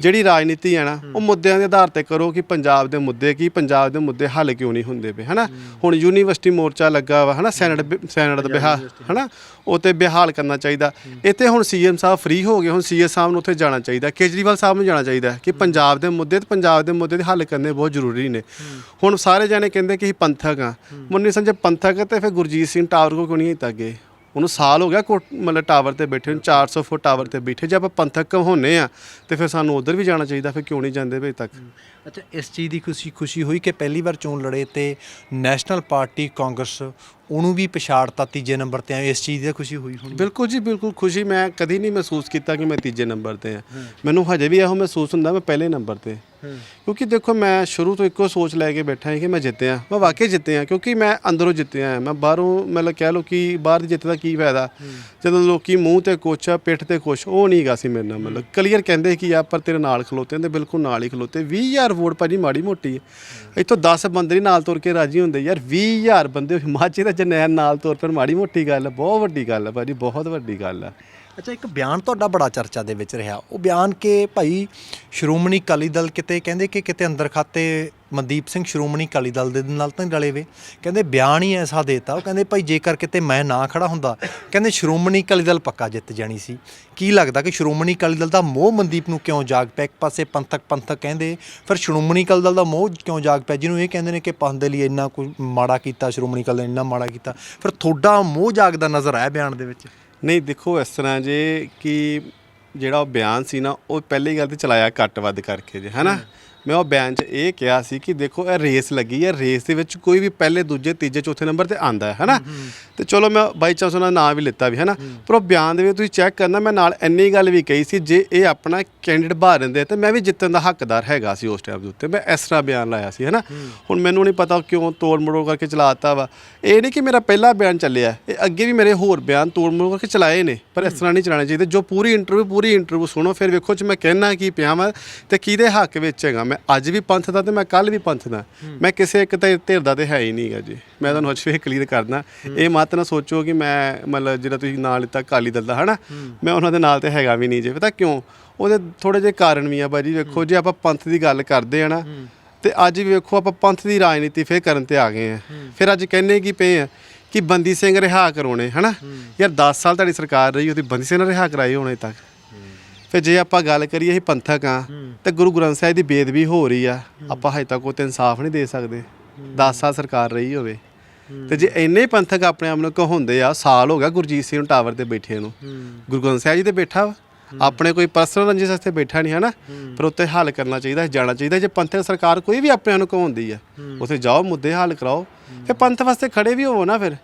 S1: ਜਿਹੜੀ ਰਾਜਨੀਤੀ ਹੈ ਨਾ ਉਹ ਮੁੱਦਿਆਂ ਦੇ ਆਧਾਰ ਤੇ ਕਰੋ ਕਿ ਪੰਜਾਬ ਦੇ ਮੁੱਦੇ ਕੀ ਪੰਜਾਬ ਦੇ ਮੁੱਦੇ ਹੱਲ ਕਿਉਂ ਨਹੀਂ ਹੁੰਦੇ ਪਏ ਹਨਾ? ਹੁਣ ਯੂਨੀਵਰਸਿਟੀ ਮੋਰਚਾ ਲੱਗਾ ਵਾ ਹਨਾ? ਸੈਨੇਟ ਸੈਨੇਟ ਦਾ ਬਿਹਾਰ ਹਨਾ? ਉਹ ਤੇ ਬਿਹਾਲ ਕਰਨਾ ਚਾਹੀਦਾ। ਇੱਥੇ ਹੁਣ ਸੀਐਮ ਸਾਹਿਬ ਫ੍ਰੀ ਹੋ ਗਏ ਹੁਣ ਸੀਐਸ ਸਾਹਿਬ ਨੂੰ ਉੱਥੇ ਜਾਣਾ ਚਾਹੀਦਾ ਕੇਜਰੀਵਾਲ ਸਾਹਿਬ ਨੂੰ ਜਾਣਾ ਚਾਹੀਦਾ ਕਿ ਪੰਜਾਬ ਦੇ ਮੁੱਦੇ ਤੇ ਪੰਜਾਬ ਦੇ ਮੁੱਦੇ ਦੇ ਹੱਲ ਕਰਨੇ ਬਹੁਤ ਜ਼ਰੂਰੀ ਨੇ। ਹੁਣ ਸਾਰੇ ਜਾਣੇ ਕਹਿੰਦੇ ਕਿ ਅਸੀਂ ਪੰਥਕ ਆ ਮੁੰਨੀ ਸੰਜੇ ਪੰਥਕ ਤੇ ਫਿਰ ਗੁਰਜੀਤ ਸਿੰਘ ਟਾਵਰ ਕੋ ਕਿਉਂ ਨਹੀਂ ਅੱਗੇ? ਉਹਨੂੰ ਸਾਲ ਹੋ ਗਿਆ ਕੋਟ ਮਤਲਬ ਟਾਵਰ ਤੇ ਬੈਠੇ ਨੂੰ 400 ਫੁੱਟ ਟਾਵਰ ਤੇ ਬੈਠੇ। ਜੇ ਆਪਾਂ ਪੰਥਕ ਹੋਨੇ ਆ, ਤੇ ਫਿਰ ਸਾਨੂੰ ਉਧਰ ਵੀ ਜਾਣਾ ਚਾਹੀਦਾ, ਫਿਰ ਕਿਉਂ ਨਹੀਂ ਜਾਂਦੇ ਭਈ ਤੱਕ?
S2: ਅੱਛਾ, ਇਸ ਚੀਜ਼ ਦੀ ਖੁਸ਼ੀ ਖੁਸ਼ੀ ਹੋਈ ਕਿ ਪਹਿਲੀ ਵਾਰ ਚੋਣ ਲੜੇ ਤੇ ਨੈਸ਼ਨਲ ਪਾਰਟੀ ਕਾਂਗਰਸ ਉਹਨੂੰ ਵੀ ਪਛਾੜਤਾ ਤੀਜੇ ਨੰਬਰ ਤੇ ਆਏ ਇਸ ਚੀਜ਼ ਦੀ ਖੁਸ਼ੀ ਹੋਈ ਹੁਣ।
S1: ਬਿਲਕੁਲ ਜੀ, ਬਿਲਕੁਲ ਖੁਸ਼ੀ। ਮੈਂ ਕਦੀ ਨਹੀਂ ਮਹਿਸੂਸ ਕੀਤਾ ਕਿ ਮੈਂ ਤੀਜੇ ਨੰਬਰ ਤੇ ਆ। ਮੈਨੂੰ ਹਜੇ ਵੀ ਇਹੋ ਮਹਿਸੂਸ ਹੁੰਦਾ ਮੈਂ ਪਹਿਲੇ ਨੰਬਰ ਤੇ। ਕਿਉਂਕਿ ਦੇਖੋ, ਮੈਂ ਸ਼ੁਰੂ ਤੋਂ ਇੱਕੋ ਸੋਚ ਲੈ ਕੇ ਬੈਠਾ ਹਾਂ ਕਿ ਮੈਂ ਜਿੱਤਿਆ। ਮੈਂ ਵਾਕਈ ਜਿੱਤਿਆ, ਕਿਉਂਕਿ ਮੈਂ ਅੰਦਰੋਂ ਜਿੱਤਿਆ ਹਾਂ। ਮੈਂ ਬਾਹਰੋਂ ਮਤਲਬ ਕਹਿ ਲਓ ਕਿ ਬਾਹਰ ਦੀ ਜਿੱਤ ਦਾ ਕੀ ਫਾਇਦਾ? ਜਦੋਂ ਲੋਕੀ ਮੂੰਹ ਤੇ ਕੁਛ ਆ ਪਿੱਠ ਤੇ ਕੁਛ, ਉਹ ਨਹੀਂ ਗਾ ਸੀ ਮੇਰੇ ਨਾਲ ਮਤਲਬ। ਕਲੀਅਰ ਕਹਿੰਦੇ ਕਿ ਆ ਪਰ ਤੇਰੇ ਨਾਲ ਖਲੋਤੇ ਤੇ ਬਿਲਕੁਲ ਨਾਲ ਹੀ ਖਲੋਤੇ। 20000 ਵੋਟ ਭਾਜੀ ਮਾੜੀ ਮੋਟੀ। ਇੱਥੋਂ 10 ਬੰਦੇ ਨਾਲ ਤੁਰ ਕੇ ਰਾਜੀ ਹੁੰਦੇ। ਯਾਰ 20000 ਬੰਦੇ ਹਿਮਾਚਲ ਦਾ ਜਨੈਨ ਨਾਲ ਤੌਰ ਪਰ ਮਾੜੀ ਮੋਟੀ ਗੱਲ ਬਹੁਤ ਵੱਡੀ ਗੱਲ ਹੈ ਭਾਜੀ, ਬਹੁਤ ਵੱਡੀ ਗੱਲ ਹੈ
S2: ਅੱਛਾ, ਇੱਕ ਬਿਆਨ ਤੁਹਾਡਾ ਬੜਾ ਚਰਚਾ ਦੇ ਵਿੱਚ ਰਿਹਾ। ਉਹ ਬਿਆਨ ਕਿ ਭਾਈ ਸ਼੍ਰੋਮਣੀ ਅਕਾਲੀ ਦਲ ਕਿਤੇ ਕਹਿੰਦੇ ਕਿ ਕਿਤੇ ਅੰਦਰ ਖਾਤੇ ਮਨਦੀਪ ਸਿੰਘ ਸ਼੍ਰੋਮਣੀ ਅਕਾਲੀ ਦਲ ਦੇ ਨਾਲ ਤਾਂ ਰਲੇ ਵੇ। ਕਹਿੰਦੇ ਬਿਆਨ ਹੀ ਐਸਾ ਦੇਤਾ। ਉਹ ਕਹਿੰਦੇ ਭਾਈ ਜੇਕਰ ਕਿਤੇ ਮੈਂ ਨਾ ਖੜਾ ਹੁੰਦਾ ਕਹਿੰਦੇ ਸ਼੍ਰੋਮਣੀ ਅਕਾਲੀ ਦਲ ਪੱਕਾ ਜਿੱਤ ਜਾਣੀ ਸੀ। ਕੀ ਲੱਗਦਾ ਕਿ ਸ਼੍ਰੋਮਣੀ ਅਕਾਲੀ ਦਲ ਦਾ ਮੋਹ ਮਨਦੀਪ ਨੂੰ ਕਿਉਂ ਜਾਗ ਪਿਆ? ਇੱਕ ਪਾਸੇ ਪੰਥਕ ਪੰਥਕ ਕਹਿੰਦੇ ਫਿਰ ਸ਼੍ਰੋਮਣੀ ਅਕਾਲੀ ਦਲ ਦਾ ਮੋਹ ਕਿਉਂ ਜਾਗ ਪਿਆ? ਜਿਹਨੂੰ ਇਹ ਕਹਿੰਦੇ ਨੇ ਕਿ ਪੰਥ ਦੇ ਲਈ ਇੰਨਾ ਕੁਝ ਮਾੜਾ ਕੀਤਾ ਸ਼੍ਰੋਮਣੀ ਅਕਾਲੀ ਦਲ ਨੇ ਇੰਨਾ ਮਾੜਾ ਕੀਤਾ। ਫਿਰ ਤੁਹਾਡਾ ਮੋਹ ਜਾਗਦਾ ਨਜ਼ਰ ਆਇਆ ਬਿਆਨ ਦੇ ਵਿੱਚ?
S1: ਨਹੀਂ ਦੇਖੋ ਇਸ ਤਰ੍ਹਾਂ ਜੇ ਕਿ ਜਿਹੜਾ ਉਹ ਬਿਆਨ ਸੀ ਨਾ ਉਹ ਪਹਿਲੀ ਗੱਲ ਤੇ ਚਲਾਇਆ ਘੱਟ ਵੱਧ ਕਰਕੇ ਜੇ ਹਨਾ? ਮੈਂ ਉਹ ਬਿਆਨ 'ਚ ਇਹ ਕਿਹਾ ਸੀ ਕਿ ਦੇਖੋ ਇਹ ਰੇਸ ਲੱਗੀ ਹੈ। ਰੇਸ ਦੇ ਵਿੱਚ ਕੋਈ ਵੀ ਪਹਿਲੇ ਦੂਜੇ ਤੀਜੇ ਚੌਥੇ ਨੰਬਰ ਤੇ ਆਂਦਾ ਹੈ ਹਨਾ? ਤੇ ਚਲੋ ਮੈਂ ਬਾਈ ਚਾਂਸ ਉਹਨਾਂ ਦਾ ਨਾਂ ਵੀ ਲਿੱਤਾ ਵੀ ਹਨਾ? ਪਰ ਉਹ ਬਿਆਨ ਦੇ ਵਿੱਚ ਤੁਸੀਂ ਚੈੱਕ ਕਰਨਾ ਮੈਂ ਨਾਲ ਇੰਨੀ ਗੱਲ ਵੀ ਕਹੀ ਸੀ ਜੇ ਇਹ ਆਪਣਾ ਕੈਂਡੀਡੇਟ ਬਾਹਰ ਰਹਿੰਦੇ ਤੇ ਮੈਂ ਵੀ ਜਿੱਤਣ ਦਾ ਹੱਕਦਾਰ ਹੈਗਾ ਸੀ ਉਸ ਟਾਈਮ ਦੇ ਉੱਤੇ। ਮੈਂ ਇਸ ਤਰ੍ਹਾਂ ਬਿਆਨ ਲਾਇਆ ਸੀ ਹਨਾ? ਹੁਣ ਮੈਨੂੰ ਨਹੀਂ ਪਤਾ ਕਿਉਂ ਤੋੜ ਮੜੋੜ ਕਰਕੇ ਚਲਾਤਾ ਵਾ। ਇਹ ਨਹੀਂ ਕਿ ਮੇਰਾ ਪਹਿਲਾ ਬਿਆਨ ਚੱਲਿਆ ਇਹ ਅੱਗੇ ਵੀ ਮੇਰੇ ਹੋਰ ਬਿਆਨ ਤੋੜ ਮੜੋੜ ਕਰਕੇ ਚਲਾਏ ਨੇ ਪਰ ਇਸ ਤਰ੍ਹਾਂ ਨਹੀਂ ਚਲਾਣੇ ਚਾਹੀਦੇ। ਜੋ ਪੂਰੀ ਇੰਟਰਵਿਊ ਪੂਰੀ ਇੰਟਰਵਿਊ ਸੁਣੋ ਫਿਰ ਵੇਖੋ ਚ ਮੈਂ ਕਹਿਣਾ ਕੀ ਪਿਆ ਵਾਂ ਤੇ ਕਿਹਦੇ ਹੱਕ ਵਿੱਚ ਹੈਗਾ। ਮੈਂ ਅੱਜ ਵੀ ਪੰਥ ਦਾ ਤੇ ਮੈਂ ਕੱਲ ਵੀ ਪੰਥ ਦਾ। ਮੈਂ ਕਿਸੇ ਇੱਕ ਤੇ ਧਿਰ ਦਾ ਤੇ ਹੈ ਹੀ ਨਹੀਂਗਾ ਜੀ। ਮੈਂ ਤੁਹਾਨੂੰ ਅੱਜ ਫੇਰ ਕਲੀਅਰ ਕਰਦਾ। ਇਹ ਮਤ ਨਾ ਸੋਚੋ ਕਿ ਮੈਂ ਮਤਲਬ ਜਿਹੜਾ ਤੁਸੀਂ ਨਾਂ ਲਿੱਤਾ ਕਾਲੀ ਦਲ ਦਾ ਹਨਾ? ਮੈਂ ਉਹਨਾਂ ਦੇ ਨਾਲ ਤੇ ਹੈਗਾ ਵੀ ਨਹੀਂ ਜੀ। ਪਤਾ ਕਿਉਂ? ਉਹਦੇ ਥੋੜੇ ਜਿਹੇ ਕਾਰਨ ਵੀ ਆ ਬਾਜੀ ਵੇਖੋ ਜੇ ਆਪਾਂ ਪੰਥ ਦੀ ਗੱਲ ਕਰਦੇ ਆ ਨਾ ਤੇ ਅੱਜ ਵੀ ਵੇਖੋ ਆਪਾਂ ਪੰਥ ਦੀ ਰਾਜਨੀਤੀ ਫੇਰ ਕਰਨ ਤੇ ਆ ਗਏ ਆ। ਫਿਰ ਅੱਜ ਕਹਿੰਨੇ ਕੀ ਪਏ ਆ ਕਿ ਬੰਦੀ ਸਿੰਘ ਰਿਹਾ ਕਰਾਉਣੇ ਹਨਾ? ਯਾਰ 10 ਸਾਲ ਤੁਹਾਡੀ ਸਰਕਾਰ ਰਹੀ ਉਹਦੀ ਬੰਦੀ ਸਿੰਘ ਨਾਲ ਰਿਹਾ ਕਰਾਏ ਹੋਣੇ ਤੱਕ। ਫਿਰ ਜੇ ਆਪਾਂ ਗੱਲ ਕਰੀਏ ਅਸੀਂ ਪੰਥਕ ਆ ਤੇ ਗੁਰੂ ਗ੍ਰੰਥ ਸਾਹਿਬ ਦੀ ਬੇਦਬੀ ਹੋ ਰਹੀ ਆ। ਆਪਾਂ ਹਜੇ ਤੱਕ ਉਹ ਤੇ ਇਨਸਾਫ ਨਹੀਂ ਦੇ ਸਕਦੇ। 10 ਸਾਲ ਸਰਕਾਰ ਰਹੀ ਹੋਵੇ। ਤੇ ਜੇ ਇੰਨੇ ਪੰਥਕ ਆਪਣੇ ਆਪ ਨੂੰ ਕਹਾਉਂਦੇ ਆ ਸਾਲ ਹੋ ਗਿਆ ਗੁਰਜੀਤ ਸਿੰਘ ਟਾਵਰ ਤੇ ਬੈਠੇ ਨੂੰ। ਗੁਰੂ ਗ੍ਰੰਥ ਸਾਹਿਬ ਜੀ ਤੇ ਬੈਠਾ ਆਪਣੇ ਕੋਈ ਪਰਸਨਲ ਰੰਜਿਸ਼ ਵਾਸਤੇ ਬੈਠਾ ਨਹੀਂ ਹਨਾ? ਪਰ ਉੱਤੇ ਹੱਲ ਕਰਨਾ ਚਾਹੀਦਾ ਜਾਣਾ ਚਾਹੀਦਾ। ਜੇ ਪੰਥਕ ਸਰਕਾਰ ਕੋਈ ਵੀ ਆਪਣੇ ਆਪ ਨੂੰ ਕਹਾਉਂਦੀ ਆ ਉੱਥੇ ਜਾਓ ਮੁੱਦੇ ਹੱਲ ਕਰਾਓ। ਫਿਰ ਪੰਥ ਵਾਸਤੇ ਖੜੇ ਵੀ ਹੋਵੋ ਨਾ ਫਿਰ।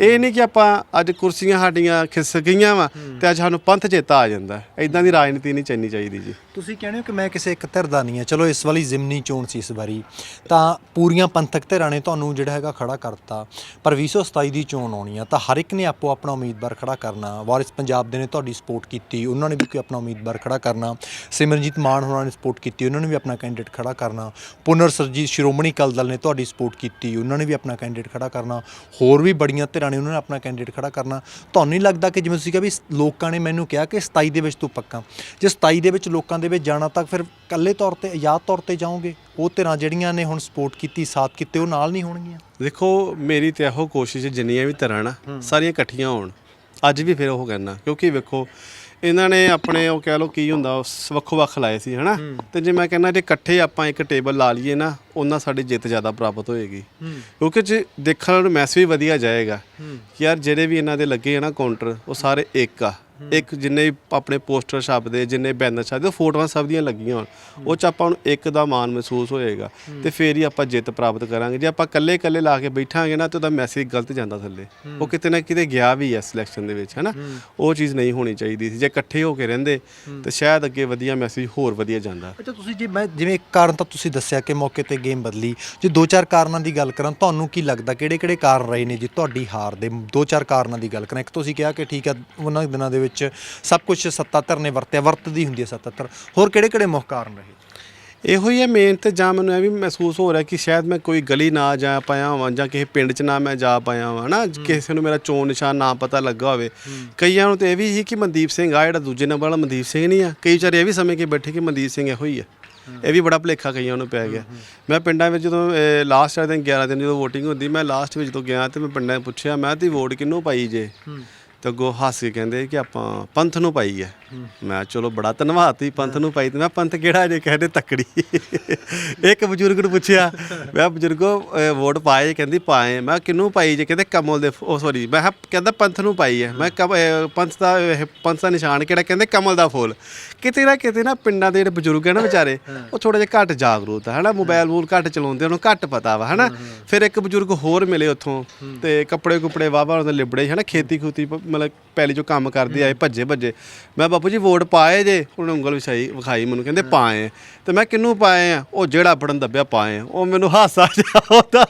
S1: ਇਹ ਨਹੀਂ ਕਿ ਆਪਾਂ ਅੱਜ ਕੁਰਸੀਆਂ ਸਾਡੀਆਂ ਖਿਸ ਗਈਆਂ ਵਾ ਤੇ ਅੱਜ ਸਾਨੂੰ ਪੰਥ ਚੇਤਾ ਆ ਜਾਂਦਾ। ਐਦਾਂ ਦੀ ਰਾਜਨੀਤੀ ਨਹੀਂ ਚੱਲਣੀ ਚਾਹੀਦੀ ਜੀ।
S2: ਤੁਸੀਂ ਕਹਿੰਦੇ ਹੋ ਕਿ ਮੈਂ ਕਿਸੇ ਇੱਕ ਧਿਰ ਦਾ ਨਹੀਂ ਆ ਚਲੋ ਇਸ ਵਾਲੀ ਜ਼ਿਮਨੀ ਚੋਣ ਸੀ ਇਸ ਵਾਰੀ। ਤਾਂ ਪੂਰੀਆਂ ਪੰਥਕ ਧਿਰਾਂ ਨੇ ਤੁਹਾਨੂੰ ਜਿਹੜਾ ਹੈਗਾ ਖੜਾ ਕਰਤਾ। ਪਰ 2027 ਦੀ ਚੋਣ ਆਉਣੀ ਆ ਤਾਂ ਹਰ ਇੱਕ ਨੇ ਆਪੋ ਆਪਣਾ ਉਮੀਦਵਾਰ ਖੜਾ ਕਰਨਾ। ਵਾਰਿਸ ਪੰਜਾਬ ਦੇ ਨੇ ਤੁਹਾਡੀ ਸਪੋਰਟ ਕੀਤੀ ਉਹਨਾਂ ਨੇ ਵੀ ਕੋਈ ਆਪਣਾ ਉਮੀਦਵਾਰ ਖੜਾ ਕਰਨਾ। ਸਿਮਰਨਜੀਤ ਮਾਨ ਹੋਰਾਂ ਨੇ ਸਪੋਰਟ ਕੀਤੀ ਉਹਨਾਂ ਨੇ ਵੀ ਆਪਣਾ ਕੈਂਡੀਡੇਟ ਖੜਾ ਕਰਨਾ। ਪੁਨਰ ਸਰਜੀਤ ਸ਼੍ਰੋਮਣੀ ਅਕਾਲੀ ਦਲ ਨੇ ਤੁਹਾਡੀ ਸਪੋਰਟ ਕੀਤੀ ਉਹਨਾਂ ਨੇ ਵੀ ਆਪਣਾ ਕੈਂਡੀਡੇਟ ਖੜਾ ਕਰਨਾ। ਹੋਰ ਵੀ ਬੜੀਆਂ ਧਿਰਾਂ ਨੇ ਉਹਨਾਂ ਨੇ ਆਪਣਾ ਕੈਂਡੀਡੇਟ ਖੜਾ ਕਰਨਾ। ਤੁਹਾਨੂੰ ਨਹੀਂ ਲੱਗਦਾ ਕਿ ਜਿਵੇਂ ਤੁਸੀਂ ਕਿਹਾ ਵੀ ਲੋਕਾਂ ਨੇ ਮੈਨੂੰ ਕਿਹਾ ਕਿ 27 ਦੇ ਵਿੱਚ ਤੂੰ ਪੱਕਾ। ਜੇ 27 ਦੇ ਵਿੱਚ ਲੋਕਾਂ ਦੇ ਵਿੱਚ ਜਾਣਾ ਤਾਂ ਫਿਰ ਇਕੱਲੇ ਤੌਰ ਤੇ ਆਜ਼ਾਦ ਤੌਰ ਤੇ ਜਾਓਗੇ। ਉਹ ਧਿਰਾਂ ਜਿਹੜੀਆਂ ਨੇ ਹੁਣ ਸਪੋਰਟ ਕੀਤੀ ਸਾਥ ਕੀਤੇ ਉਹ ਨਾਲ ਨਹੀਂ ਹੋਣਗੀਆਂ।
S1: ਦੇਖੋ ਮੇਰੀ ਤੇ ਇਹੋ ਕੋਸ਼ਿਸ਼ ਜਿੰਨੀਆਂ ਵੀ ਤਰ੍ਹਾਂ ਨਾ ਸਾਰੀਆਂ ਇਕੱਠੀਆਂ ਹੋਣ। ਅੱਜ ਵੀ ਫਿਰ ਉਹ ਕਹਿਣਾ ਕਿਉਂਕਿ ਵੇਖੋ ਇਹਨਾਂ ਨੇ ਆਪਣੇ ਉਹ ਕਹਿ ਲਓ ਕੀ ਹੁੰਦਾ ਉਸ ਵੱਖੋ ਵੱਖ ਲਾਏ ਸੀ ਹਨਾ? ਤੇ ਜੇ ਮੈਂ ਕਹਿੰਦਾ ਜੇ ਇਕੱਠੇ ਆਪਾਂ ਇੱਕ ਟੇਬਲ ਲਾ ਲਈਏ ਨਾ ਉਹਨਾਂ ਸਾਡੀ ਜਿੱਤ ਜ਼ਿਆਦਾ ਪ੍ਰਾਪਤ ਹੋਏਗੀ। ਕਿਉਂਕਿ ਜੇ ਦੇਖਣ ਨੂੰ ਮੈਸੇਜ ਵੀ ਵਧੀਆ ਜਾਏਗਾ ਯਾਰ ਜਿਹੜੇ ਵੀ ਇਹਨਾਂ ਦੇ ਲੱਗੇ ਆ ਨਾ ਕਾਊਂਟਰ ਉਹ ਸਾਰੇ ਇੱਕ ਆ। ਇੱਕ ਜਿੰਨੇ ਵੀ ਆਪਣੇ ਪੋਸਟਰ ਛਾਪਦੇ ਜਿੰਨੇ ਬੈਨਰ ਛਾਪਦੇ ਉਹ ਫੋਟੋਆਂ ਸਭ ਦੀਆਂ ਲੱਗੀਆਂ ਹੋਣ। ਉਹ ਚ ਆਪਾਂ ਨੂੰ ਇੱਕ ਦਾ ਮਾਣ ਮਹਿਸੂਸ ਹੋਏਗਾ ਤੇ ਫੇਰ ਹੀ ਆਪਾਂ ਜਿੱਤ ਪ੍ਰਾਪਤ ਕਰਾਂਗੇ। ਜੇ ਆਪਾਂ ਇਕੱਲੇ ਇਕੱਲੇ ਲਾ ਕੇ ਬੈਠਾਂਗੇ ਨਾ ਤੇ ਉਹਦਾ ਮੈਸੇਜ ਗਲਤ ਜਾਂਦਾ ਥੱਲੇ। ਉਹ ਕਿਤੇ ਨਾ ਕਿਤੇ ਗਿਆ ਵੀ ਹੈ ਸਿਲੈਕਸ਼ਨ ਦੇ ਵਿੱਚ ਹਨਾ? ਉਹ ਚੀਜ਼ ਨਹੀਂ ਹੋਣੀ ਚਾਹੀਦੀ ਸੀ। ਜੇ ਇਕੱਠੇ ਹੋ ਕੇ ਰਹਿੰਦੇ ਤੇ ਸ਼ਾਇਦ ਅੱਗੇ ਵਧੀਆ ਮੈਸੇਜ ਹੋਰ ਵਧੀਆ ਜਾਂਦਾ।
S2: ਅੱਛਾ ਤੁਸੀਂ ਜੇ ਮੈਂ ਜਿਵੇਂ ਇੱਕ ਕਾਰਨ ਤਾਂ ਤੁਸੀਂ ਦੱਸਿਆ ਕਿ ਮੌਕੇ ਤੇ ਗੇਮ ਬਦਲੀ। ਜੇ ਦੋ ਚਾਰ ਕਾਰਨਾਂ ਦੀ ਗੱਲ ਕਰਾਂ ਤੁਹਾਨੂੰ ਕੀ ਲੱਗਦਾ ਕਿਹੜੇ ਕਿਹੜੇ ਕਾਰਨ ਰਹੇ ਨੇ? ਜੀ ਤੁਹਾਡੀ ਹਾਰ ਦੇ ਦੋ ਚਾਰ ਕਾਰਨਾਂ ਦੀ ਗੱਲ ਕਰਾਂ। ਇੱਕ ਤੁਸੀਂ ਕਿਹਾ ਕਿ ਠੀਕ ਹੈ ਉਹਨਾਂ ਦਿਨਾਂ ਦੇ ਵਿੱਚ ਸਭ ਕੁਝ ਸੱਤਾਧਰ ਨੇ ਵਰਤਿਆ ਵਰਤਦੀ ਹੁੰਦੀ ਹੈ ਸੱਤਾਧਰ। ਹੋਰ ਕਿਹੜੇ ਕਿਹੜੇ ਮੁੱਖ ਕਾਰਨ ਰਹੇ?
S1: ਇਹੋ ਹੀ ਹੈ ਮੇਨ ਤੇ ਜਾਂ ਮੈਨੂੰ ਇਹ ਵੀ ਮਹਿਸੂਸ ਹੋ ਰਿਹਾ ਕਿ ਸ਼ਾਇਦ ਮੈਂ ਕੋਈ ਗਲੀ ਨਾ ਜਾ ਪਾਇਆ ਹਾਂ ਜਾਂ ਕਿਸੇ ਪਿੰਡ 'ਚ ਨਾ ਮੈਂ ਜਾ ਪਾਇਆ ਹਾਂ। ਨਾ ਕਿਸੇ ਨੂੰ ਮੇਰਾ ਚੋਣ ਨਿਸ਼ਾਨ ਨਾ ਪਤਾ ਲੱਗਾ ਹੋਵੇ। ਕਈਆਂ ਨੂੰ ਤੇ ਇਹ ਵੀ ਸੀ ਕਿ ਮਨਦੀਪ ਸਿੰਘ ਆ ਜਿਹੜਾ ਦੂਜੇ ਨੰਬਰ ਵਾਲਾ ਮਨਦੀਪ ਸਿੰਘ ਨਹੀਂ ਆ। ਕਈ ਵਿਚਾਰੇ ਇਹ ਵੀ ਸਮਝ ਕੇ ਬੈਠੇ ਕਿ ਮਨਦੀਪ ਸਿੰਘ ਇਹੋ ਹੀ ਆ। ਇਹ ਵੀ ਬੜਾ ਭੁਲੇਖਾ ਕਈਆਂ ਨੂੰ ਪੈ ਗਿਆ। ਮੈਂ ਪਿੰਡਾਂ ਵਿੱਚ ਜਦੋਂ ਲਾਸਟ ਦਿਨ 11 ਦਿਨ ਜਦੋਂ VOTING ਹੁੰਦੀ ਮੈਂ ਲਾਸਟ ਵਿੱਚ ਜਦੋਂ ਗਿਆ ਤੇ ਮੈਂ ਪਿੰਡਾਂ 'ਚ ਪੁੱਛਿਆ ਮੈਂ ਤੇ ਵੋਟ ਕਿਹਨੂੰ ਪਾਈ ਜੇ? ਤੇ ਅੱਗੋਂ ਹੱਸ ਕੇ ਕਹਿੰਦੇ ਕਿ ਆਪਾਂ ਪੰਥ ਨੂੰ ਪਾਈ ਹੈ ਮੈਂ ਚਲੋ ਬੜਾ ਧੰਨਵਾਦ ਤੀ ਪੰਥ ਨੂੰ ਪਾਈ ਤੇ ਮੈਂ ਪੰਥ ਕਿਹੜਾ ਜੇ ਕਹਿੰਦੇ ਤੱਕੜੀ। ਇੱਕ ਬਜ਼ੁਰਗ ਨੂੰ ਪੁੱਛਿਆ ਮੈਂ ਬਜ਼ੁਰਗੋ ਵੋਟ ਪਾਏ ਕਹਿੰਦੀ ਪਾਏ। ਮੈਂ ਕਿਹਨੂੰ ਪਾਈ ਜੇ? ਕਹਿੰਦੇ ਕਮਲ ਦੇ ਉਹ ਸੌਰੀ ਮੈਂ ਕਿਹਾ ਕਹਿੰਦਾ ਪੰਥ ਨੂੰ ਪਾਈ ਹੈ ਮੈਂ ਪੰਥ ਦਾ ਪੰਥ ਦਾ ਨਿਸ਼ਾਨ ਕਿਹੜਾ? ਕਹਿੰਦੇ ਕਮਲ ਦਾ ਫੁੱਲ। ਕਿਤੇ ਨਾ ਕਿਤੇ ਨਾ ਪਿੰਡਾਂ ਦੇ ਜਿਹੜੇ ਬਜ਼ੁਰਗ ਹੈ ਨਾ ਵਿਚਾਰੇ ਉਹ ਥੋੜੇ ਜਿਹਾ ਘੱਟ ਜਾਗਰੂਕ ਹੈ ਹਨਾ? ਮੋਬਾਈਲ ਮੂਲ ਘੱਟ ਚਲਾਉਂਦੇ ਉਹਨੂੰ ਘੱਟ ਪਤਾ ਵਾ ਹਨਾ? ਫਿਰ ਇੱਕ ਬਜ਼ੁਰਗ ਹੋਰ ਮਿਲੇ ਉੱਥੋਂ ਤੇ ਕੱਪੜੇ ਕੁਪੜੇ ਵਾਵਾ ਉਹਦੇ ਲਿਬੜੇ ਹਨਾ? ਖੇਤੀ ਖੂਤੀ ਮਤਲਬ ਪਹਿਲੀ ਜੋ ਕੰਮ ਕਰਦੇ ਆਏ ਭੱਜੇ ਭੱਜੇ। ਮੈਂ ਬਾਪੂ ਜੀ ਵੋਟ ਪਾਏ ਜੇ? ਉਹਨੇ ਉਂਗਲ ਵਿਛਾਈ ਵਿਖਾਈ ਮੈਨੂੰ ਕਹਿੰਦੇ ਪਾਏ ਤੇ ਮੈਂ ਕਿਹਨੂੰ ਪਾਏ ਆ? ਉਹ ਜਿਹੜਾ ਬੜਨ ਦੱਬਿਆ ਪਾਏ। ਉਹ ਮੈਨੂੰ ਹਾਸਾ ਜਿਹਾ ਆਉਂਦਾ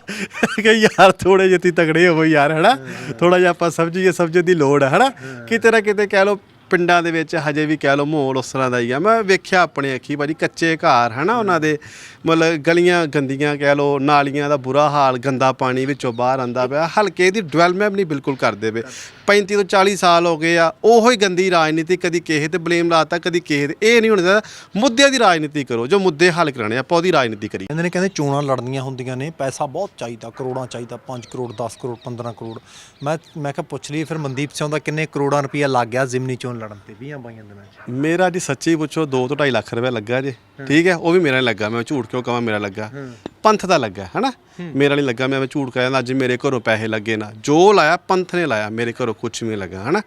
S1: ਕਿ ਯਾਰ ਥੋੜੇ ਜਿਹੇ ਤਗੜੇ ਹੋਵੋ ਯਾਰ ਹਨਾ? ਥੋੜਾ ਜਿਹਾ ਆਪਾਂ ਸਮਝੀਏ ਸਮਝਣ ਦੀ ਲੋੜ ਹੈ ਹਨਾ? ਕਿਤੇ ਨਾ ਕਿਤੇ ਕਹਿ ਲਓ ਪਿੰਡਾਂ ਦੇ ਵਿੱਚ ਹਜੇ ਵੀ ਕਹਿ ਲਓ ਮਾਹੌਲ ਉਸ ਤਰ੍ਹਾਂ ਦਾ ਹੀ ਆ। ਮੈਂ ਵੇਖਿਆ ਆਪਣੇ ਅੱਖੀ ਭਾਜੀ, ਕੱਚੇ ਘਰ ਹਨਾ ਉਹਨਾਂ ਦੇ। ਮਤਲਬ ਗਲੀਆਂ ਗੰਦੀਆਂ ਕਹਿ ਲਓ, ਨਾਲੀਆਂ ਦਾ ਬੁਰਾ ਹਾਲ, ਗੰਦਾ ਪਾਣੀ ਵਿੱਚੋਂ ਬਾਹਰ ਆਂਦਾ ਪਿਆ। ਹਲਕੇ ਦੀ ਡਿਵੈਲਪਮੈਂਟ ਨਹੀਂ ਬਿਲਕੁਲ ਕਰਦੇ ਪਏ। 35 ਤੋਂ 40 ਸਾਲ ਹੋ ਗਏ ਆ, ਉਹੋ ਹੀ ਗੰਦੀ ਰਾਜਨੀਤੀ ਕਦੀ ਕਿਸੇ ਤੇ ਬਲੇਮ ਲਾਤਾ, ਕਦੀ ਕਿਸੇ ਤੇ। ਇਹ ਨਹੀਂ ਹੋਣਾ ਚਾਹੀਦਾ ਮੁੱਦਿਆਂ ਦੀ ਰਾਜਨੀਤੀ ਕਰੋ, ਜੋ ਮੁੱਦੇ ਹੱਲ ਕਰਾਣੇ ਆਪਾਂ ਉਹਦੀ ਰਾਜਨੀਤੀ ਕਰੀ
S2: ਕਹਿੰਦੇ ਨੇ, ਕਹਿੰਦੇ ਚੋਣਾਂ ਲੜਨੀਆਂ ਹੁੰਦੀਆਂ ਨੇ, ਪੈਸਾ ਬਹੁਤ ਚਾਹੀਦਾ, ਕਰੋੜਾਂ ਚਾਹੀਦਾ 5 ਕਰੋੜ 10 ਕਰੋੜ 15 ਕਰੋੜ। ਮੈਂ ਮੈਂ ਕਿਹਾ ਪੁੱਛ ਲਈ ਫਿਰ ਮਨਦੀਪ ਸਿੰਘ ਦਾ ਕਿੰਨੇ ਕਰੋੜਾਂ ਰੁਪਈਆ ਲੱਗ ਗਿਆ ਜ਼ਿਮਨੀ ਚੋਣ ਲੜਨ ਤੇ 20 22 ਦਿਨਾਂ 'ਚ।
S1: ਮੇਰਾ ਜੀ ਸੱਚੀ ਪੁੱਛੋ 2 ਤੋਂ 2.5 ਲੱਖ ਰੁਪਏ ਲੱਗਾ ਜੇ। ਠੀਕ ਹੈ ਉਹ ਵੀ ਮੇਰਾ ਨਹੀਂ ਲੱਗਾ ਮੈਂ ਝੂਠ ਕਿਉਂ ਕਹਾਂ ਮੇਰਾ ਲੱਗਾ? ਪੰਥ ਦਾ ਲੱਗਾ ਹਨਾ? ਮੇਰਾ ਨਹੀਂ ਲੱਗਾ ਮੈਂ ਝੂਠ ਕਹਿੰਦਾ ਅੱਜ ਮੇਰੇ ਘਰੋਂ ਪੈਸੇ ਲੱਗੇ ਨਾ। ਜੋ ਲਾਇਆ ਪੰਥ ਨੇ ਲਾਇਆ ਮੇਰੇ ਘਰੋਂ ਕੁਝ ਨਹੀਂ ਲੱਗਾ ਹਨਾ?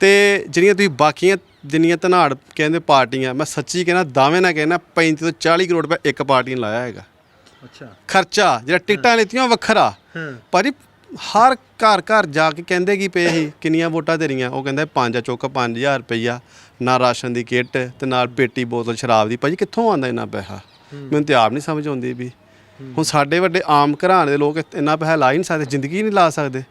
S1: ਤੇ ਜਿਹੜੀਆਂ ਤੁਸੀਂ ਬਾਕੀਆਂ ਜਿੰਨੀਆਂ ਧਨਾੜ ਕਹਿੰਦੇ ਪਾਰਟੀਆਂ ਮੈਂ ਸੱਚੀ ਕਹਿੰਦਾ ਦਾਅਵੇ ਨਾਲ ਕਹਿੰਦਾ 35 ਤੋਂ 40 ਕਰੋੜ ਰੁਪਏ ਇੱਕ ਪਾਰਟੀ ਨੇ ਲਾਇਆ ਹੈਗਾ।
S2: ਅੱਛਾ।
S1: ਖਰਚਾ ਜਿਹੜਾ ਟਿਕਟਾਂ ਲਿੱਤੀਆਂ ਉਹ ਵੱਖਰਾ। ਭਾਜੀ ਹਰ ਘਰ ਘਰ ਜਾ ਕੇ ਕਹਿੰਦੇ ਕੀ ਪਏ ਸੀ? ਕਿੰਨੀਆਂ ਵੋਟਾਂ ਤੇਰੀਆਂ ਉਹ ਕਹਿੰਦਾ ਪੰਜ ਆ, ਚੁੱਕ 5000 ਰੁਪਈਆ। ਨਾ ਰਾਸ਼ਨ ਦੀ ਕਿੱਟ ਤੇ ਨਾਲ ਪੇਟੀ ਬੋਤਲ ਸ਼ਰਾਬ ਦੀ। ਭਾਜੀ, ਕਿੱਥੋਂ ਆਉਂਦਾ ਇੰਨਾ ਪੈਸਾ? ਮੈਨੂੰ ਤੇ ਆਪ ਨਹੀਂ ਸਮਝ ਆਉਂਦੀ ਵੀ। ਹੁਣ ਸਾਡੇ ਵੱਡੇ ਆਮ ਘਰਾਂ ਦੇ ਲੋਕ ਇੰਨਾ ਪੈਸਾ ਲਾ ਹੀ ਨਹੀਂ ਸਕਦੇ, ਜ਼ਿੰਦਗੀ ਨਹੀਂ ਲਾ ਸਕਦੇ।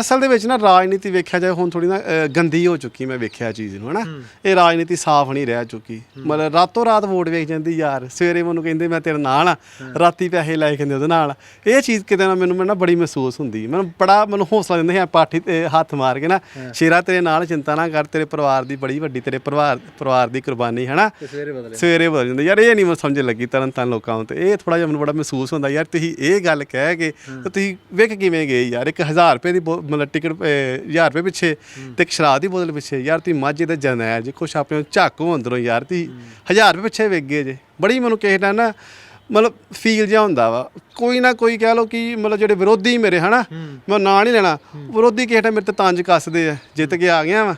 S1: ਅਸਲ ਦੇ ਵਿੱਚ ਨਾ ਰਾਜਨੀਤੀ ਵੇਖਿਆ ਜਾਏ ਹੁਣ ਥੋੜੀ ਨਾ ਗੰਦੀ ਹੋ ਚੁੱਕੀ ਮੈਂ ਵੇਖਿਆ ਚੀਜ਼ ਨੂੰ ਹਨਾ? ਇਹ ਰਾਜਨੀਤੀ ਸਾਫ਼ ਨਹੀਂ ਰਹਿ ਚੁੱਕੀ। ਮਤਲਬ ਰਾਤੋਂ ਰਾਤ ਵੋਟ ਵੇਖ ਜਾਂਦੀ ਯਾਰ। ਸਵੇਰੇ ਮੈਨੂੰ ਕਹਿੰਦੇ ਮੈਂ ਤੇਰੇ ਨਾਲ ਆ। ਰਾਤੀ ਪੈਸੇ ਲੈ ਕੇ ਕਹਿੰਦੇ ਉਹਦੇ ਨਾਲ। ਆ। ਇਹ ਚੀਜ਼ ਕਿਤੇ ਨਾ ਮੈਨੂੰ ਨਾ ਬੜੀ ਮਹਿਸੂਸ ਹੁੰਦੀ। ਮੈਨੂੰ ਬੜਾ ਮੈਨੂੰ ਹੌਸਲਾ ਦਿੰਦੇ ਹੈ ਪਾਠੀ ਤੇ ਹੱਥ ਮਾਰ ਕੇ ਨਾ ਸ਼ੇਰਾ ਤੇਰੇ ਨਾਲ ਚਿੰਤਾ ਨਾ ਕਰ। ਤੇਰੇ ਪਰਿਵਾਰ ਦੀ ਬੜੀ ਵੱਡੀ ਤੇਰੇ ਪਰਿਵਾਰ ਪਰਿਵਾਰ ਦੀ ਕੁਰਬਾਨੀ ਹਨਾ?
S2: ਸਵੇਰੇ ਬਦਲੇ
S1: ਸਵੇਰੇ ਬਦਲ ਜਾਂਦੇ। ਯਾਰ ਇਹ ਨਹੀਂ ਮੈਨੂੰ ਸਮਝ ਲੱਗੀ ਤਰਨ ਤਰਨ ਲੋਕਾਂ ਨੂੰ ਤੇ ਇਹ ਥੋੜਾ ਜਿਹਾ ਮੈਨੂੰ ਬੜਾ ਮਹਿਸੂਸ ਹੁੰਦਾ ਯਾਰ ਤੁਸੀਂ ਇਹ ਗੱਲ ਕਹਿ ਕੇ ਤੁਸੀਂ ਵੇਖ ਕਿਵੇਂ ਗਏ ਯਾਰ? ਇੱਕ 1000 ਰੁਪਏ ਦੀ ਬੋ- ਮਤਲਬ ਟਿਕਟ 1000 ਰੁਪਏ ਪਿੱਛੇ ਤੇ ਇੱਕ ਸ਼ਰਾਬ ਦੀ ਬੋਤਲ ਪਿੱਛੇ। ਯਾਰ ਤੁਸੀਂ ਮਾਝੇ ਦੇ ਜਰਨੈਲ ਜੀ ਕੁਛ ਆਪਣੇ ਝਾਕੋ ਅੰਦਰੋਂ ਯਾਰ ਤੁਸੀਂ 1000 ਰੁਪਏ ਪਿੱਛੇ ਵੇਖ ਗਏ ਜੇ। ਬੜੀ ਮੈਨੂੰ ਕਿਸੇ ਦਾ ਨਾ ਮਤਲਬ ਫੀਲ ਜਿਹਾ ਹੁੰਦਾ ਵਾ। ਕੋਈ ਨਾ ਕੋਈ ਕਹਿ ਲੋ ਕਿ ਮਤਲਬ ਜਿਹੜੇ ਵਿਰੋਧੀ ਮੇਰੇ ਹਨਾ? ਮੈਂ ਨਾਂ ਨਹੀਂ ਲੈਣਾ। ਵਿਰੋਧੀ ਕਿਸੇ ਟਾਈਮ ਮੇਰੇ ਤੇ ਤੰਜ ਕੱਸਦੇ ਆ ਜਿੱਤ ਕੇ ਆ ਗਿਆ ਵਾ।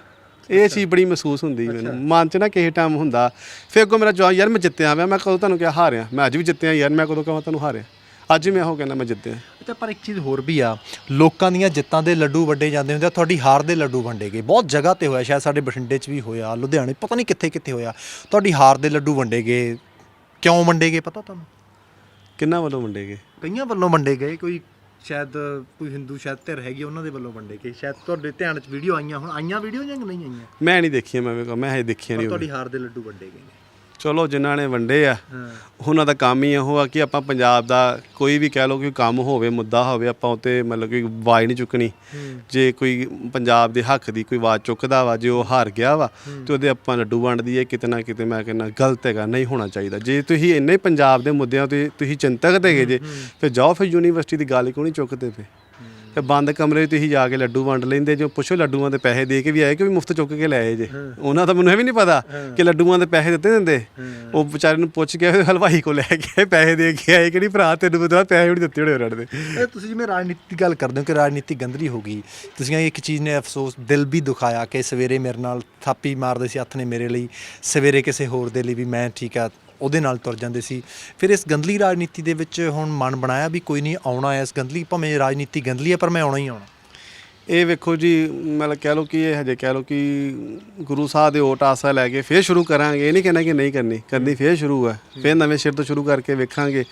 S1: ਇਹ ਚੀਜ਼ ਬੜੀ ਮਹਿਸੂਸ ਹੁੰਦੀ ਮੈਨੂੰ। ਮਨ 'ਚ ਨਾ ਕਿਸੇ ਟਾਈਮ ਹੁੰਦਾ। ਫਿਰ ਅੱਗੋਂ ਮੇਰਾ ਜਵਾਬ ਯਾਰ ਮੈਂ ਜਿੱਤਿਆ ਮੈਂ ਮੈਂ ਕਦੋਂ ਤੁਹਾਨੂੰ ਕਿਹਾ ਹਾਰਿਆ? ਮੈਂ ਅੱਜ ਵੀ ਜਿੱਤਿਆ ਯਾਰ ਮੈਂ ਕਦੋਂ ਕਹਾਂ ਤੁਹਾਨੂੰ ਹਾਰਿਆ? ਅੱਜ ਮੈਂ ਉਹ ਕਹਿੰਦਾ ਮੈਂ ਜਿੱਤਿਆ।
S2: ਅੱਛਾ ਪਰ ਇੱਕ ਚੀਜ਼ ਹੋਰ ਵੀ ਆ ਲੋਕਾਂ ਦੀਆਂ ਜਿੱਤਾਂ ਦੇ ਲੱਡੂ ਵੱਡੇ ਜਾਂਦੇ ਹੁੰਦੇ ਆ ਤੁਹਾਡੀ ਹਾਰ ਦੇ ਲੱਡੂ ਵੰਡੇ ਗਏ। ਬਹੁਤ ਜਗ੍ਹਾ ਤੇ ਹੋਇਆ ਸ਼ਾਇਦ ਸਾਡੇ ਬਠਿੰਡੇ 'ਚ ਵੀ ਹੋਇਆ ਲੁਧਿਆਣੇ ਪਤਾ ਨਹੀਂ ਕਿੱਥੇ ਕਿੱਥੇ ਹੋਇਆ। ਤੁਹਾਡੀ ਹਾਰ ਦੇ ਲੱਡੂ ਵੰਡੇ ਗਏ ਕਿਉਂ ਵੰਡੇ ਗਏ ਪਤਾ ਤੁਹਾਨੂੰ?
S1: ਕਿੰਨਾ ਵੱਲੋਂ ਵੰਡੇ ਗਏ?
S2: ਕਈਆਂ ਵੱਲੋਂ ਵੰਡੇ ਗਏ ਕੋਈ ਸ਼ਾਇਦ ਕੋਈ ਹਿੰਦੂ ਸ਼ਾਇਦ ਧਿਰ ਹੈਗੀ ਉਹਨਾਂ ਦੇ ਵੱਲੋਂ ਵੰਡੇ ਗਏ। ਸ਼ਾਇਦ ਤੁਹਾਡੇ ਧਿਆਨ 'ਚ ਵੀਡੀਓ ਆਈਆਂ ਹੁਣ ਆਈਆਂ ਵੀਡੀਓ ਜਾਂ ਨਹੀਂ ਆਈਆਂ?
S1: ਮੈਂ ਨਹੀਂ ਦੇਖੀਆਂ ਮੈਂ ਮੈਂ ਹਜੇ ਦੇਖੀਆਂ ਨਹੀਂ
S2: ਤੁਹਾਡੀ ਹਾਰ ਦੇ ਲੱਡੂ ਵੰਡੇ ਗਏ ਨੇ।
S1: ਚਲੋ ਜਿਨ੍ਹਾਂ ਨੇ ਵੰਡੇ ਆ
S2: ਹਾਂ
S1: ਉਹਨਾਂ ਦਾ ਕੰਮ ਹੀ ਇਹੋ ਆ ਕਿ ਆਪਾਂ ਪੰਜਾਬ ਦਾ ਕੋਈ ਵੀ ਕਹਿ ਲਓ ਕਿ ਕੰਮ ਹੋਵੇ ਮੁੱਦਾ ਹੋਵੇ ਆਪਾਂ ਉਤੇ ਮਤਲਬ ਕਿ ਆਵਾਜ਼ ਨਹੀਂ ਚੁੱਕਣੀ। ਜੇ ਕੋਈ ਪੰਜਾਬ ਦੇ ਹੱਕ ਦੀ ਕੋਈ ਆਵਾਜ਼ ਚੁੱਕਦਾ ਵਾ ਜੇ ਉਹ ਹਾਰ ਗਿਆ ਵਾ ਤੇ ਉਹਦੇ ਆਪਾਂ ਲੱਡੂ ਵੰਡ ਦਈਏ ਕਿਤੇ ਨਾ ਕਿਤੇ ਮੈਂ ਕਹਿੰਦਾ ਗਲਤ ਹੈਗਾ ਨਹੀਂ ਹੋਣਾ ਚਾਹੀਦਾ। ਜੇ ਤੁਸੀਂ ਇੰਨੇ ਪੰਜਾਬ ਦੇ ਮੁੱਦਿਆਂ ਤੇ ਤੁਸੀਂ ਚਿੰਤਕ ਹੈਗੇ ਜੇ ਫਿਰ ਜਾਓ ਫਿਰ ਯੂਨੀਵਰਸਿਟੀ ਦੀ ਗੱਲ ਕਿਉਂ ਨਹੀਂ ਚੁੱਕਦੇ ਫੇ ਤੇ ਬੰਦ ਕਮਰੇ 'ਚ ਤੁਸੀਂ ਜਾ ਕੇ ਲੱਡੂ ਵੰਡ ਲੈਂਦੇ ਜੋ ਪੁੱਛੋ ਲੱਡੂਆਂ ਦੇ ਪੈਸੇ ਦੇ ਕੇ ਵੀ ਆਏ ਕਿ ਵੀ ਮੁਫਤ ਚੁੱਕ ਕੇ ਲੈ ਆਏ ਜੇ? ਉਹਨਾਂ ਤਾਂ ਮੈਨੂੰ ਇਹ ਵੀ ਨਹੀਂ ਪਤਾ ਕਿ ਲੱਡੂਆਂ ਦੇ ਪੈਸੇ ਦਿੱਤੇ ਦਿੰਦੇ। ਉਹ ਵਿਚਾਰੇ ਨੂੰ ਪੁੱਛ ਕੇ ਹਲਵਾਈ ਕੋ ਲੈ ਕੇ ਪੈਸੇ ਦੇ ਕੇ ਆਏ ਕਿਹੜੀ ਭਰਾ ਤੈਨੂੰ ਪਤਾ ਪੈਸੇ ਵੀ ਦਿੱਤੇ ਹੋਣੇ ਉਹਨਾਂ ਦੇ।
S2: ਇਹ ਤੁਸੀਂ ਜਿਵੇਂ ਰਾਜਨੀਤੀ ਦੀ ਗੱਲ ਕਰਦੇ ਹੋ ਕਿ ਰਾਜਨੀਤੀ ਗੰਦਰੀ ਹੋ ਗਈ ਤੁਸੀਂ ਇੱਕ ਚੀਜ਼ ਨੇ ਅਫਸੋਸ ਦਿਲ ਵੀ ਦੁਖਾਇਆ ਕਿ ਸਵੇਰੇ ਮੇਰੇ ਨਾਲ ਥਾਪੀ ਮਾਰਦੇ ਸੀ ਹੱਥ ਨੇ ਮੇਰੇ ਲਈ ਸਵੇਰੇ ਕਿਸੇ ਹੋਰ ਦੇ ਲਈ ਵੀ ਮੈਂ ਠੀਕ ਆ ਉਹਦੇ ਨਾਲ ਤੁਰ ਜਾਂਦੇ ਸੀ। ਫਿਰ ਇਸ ਗੰਦਲੀ ਰਾਜਨੀਤੀ ਦੇ ਵਿੱਚ ਹੁਣ ਮਨ ਬਣਾਇਆ ਵੀ ਕੋਈ ਨਹੀਂ ਆਉਣਾ ਹੈ ਇਸ ਗੰਦਲੀ ਭਾਵੇਂ ਰਾਜਨੀਤੀ ਗੰਦਲੀ ਹੈ ਪਰ ਮੈਂ ਆਉਣਾ ਹੀ ਆਉਣਾ।
S1: ਇਹ ਵੇਖੋ ਜੀ ਮਤਲਬ ਕਹਿ ਲਓ ਕਿ ਇਹ ਹਜੇ ਕਹਿ ਲਓ ਕਿ ਗੁਰੂ ਸਾਹਿਬ ਦੇ ਓਟ ਆਸਾ ਲੈ ਕੇ ਫੇਰ ਸ਼ੁਰੂ ਕਰਾਂਗੇ। ਇਹ ਨਹੀਂ ਕਹਿਣਾ ਕਿ ਨਹੀਂ ਕਰਨੀ ਕਰਨੀ ਫੇਰ ਸ਼ੁਰੂ ਹੈ। ਫੇਰ ਨਵੇਂ ਸਿਰ ਤੋਂ ਸ਼ੁਰੂ ਕਰਕੇ ਵੇਖਾਂਗੇ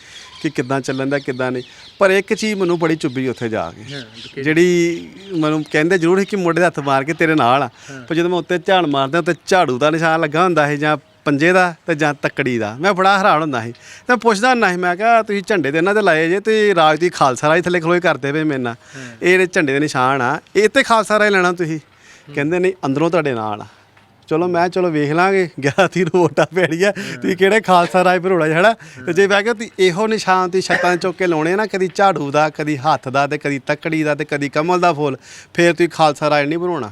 S1: ਕਿ ਕਿੱਦਾਂ ਚੱਲਣ ਦਾ ਕਿੱਦਾਂ ਨਹੀਂ। ਪਰ ਇੱਕ ਚੀਜ਼ ਮੈਨੂੰ ਬੜੀ ਚੁੱਭੀ ਉੱਥੇ ਜਾ ਕੇ। ਜਿਹੜੀ ਮੈਨੂੰ ਕਹਿੰਦੇ ਜ਼ਰੂਰ ਸੀ ਕਿ ਮੋਢੇ ਦੇ ਹੱਥ ਮਾਰ ਕੇ ਤੇਰੇ ਨਾਲ ਆ। ਪਰ ਜਦੋਂ ਮੈਂ ਉੱਤੇ ਝਾੜ ਮਾਰਦਾ ਤੇ ਝਾੜੂ ਦਾ ਨਿਸ਼ਾਨ ਲੱਗਾ ਹੁੰਦਾ ਸੀ ਜਾਂ ਪੰਜੇ ਦਾ ਤੇ ਜਾਂ ਤੱਕੜੀ ਦਾ। ਮੈਂ ਬੜਾ ਹੈਰਾਨ ਹੁੰਦਾ ਸੀ। ਤੇ ਮੈਂ ਪੁੱਛਦਾ ਹੁੰਦਾ ਸੀ ਮੈਂ ਕਿਹਾ ਤੁਸੀਂ ਝੰਡੇ ਤੇ ਇਹਨਾਂ ਤੇ ਲਾਏ ਜੇ ਤੇ ਰਾਜ ਦੀ ਖਾਲਸਾ ਰਾਜ ਥੱਲੇ ਖਲੋਏ ਕਰਦੇ ਪਏ ਮੇਰੇ ਨਾਲ। ਇਹ ਜਿਹੜੇ ਝੰਡੇ ਦੇ ਨਿਸ਼ਾਨ ਆ। ਇਹ ਤੇ ਖਾਲਸਾ ਰਾਜ ਲੈਣਾ ਤੁਸੀਂ। ਕਹਿੰਦੇ ਨਹੀਂ ਅੰਦਰੋਂ ਤੁਹਾਡੇ ਨਾਲ ਆ। ਚਲੋ ਮੈਂ ਚਲੋ ਵੇਖ ਲਾਂਗੇ 11 ਤੀ ਰੋਟਾ ਪੈੜੀ ਆ। ਤੁਸੀਂ ਕਿਹੜੇ ਖਾਲਸਾ ਰਾਜ ਭਰੋੜਾ ਜਿਹੜਾ ਤੇ ਜੇ ਮੈਂ ਕਿਹਾ ਤੁਸੀਂ ਇਹੋ ਨਿਸ਼ਾਨ ਤੁਸੀਂ ਛੱਤਾਂ ਚੁੱਕ ਕੇ ਲਾਉਣੇ ਆ ਨਾ ਕਦੀ ਝਾੜੂ ਦਾ ਕਦੀ ਹੱਥ ਦਾ ਤੇ ਕਦੀ ਤੱਕੜੀ ਦਾ ਤੇ ਕਦੀ ਕਮਲ ਦਾ ਫੁੱਲ ਫੇਰ ਤੁਸੀਂ ਖਾਲਸਾ ਰਾਜ ਨਹੀਂ ਬਣਾਉਣਾ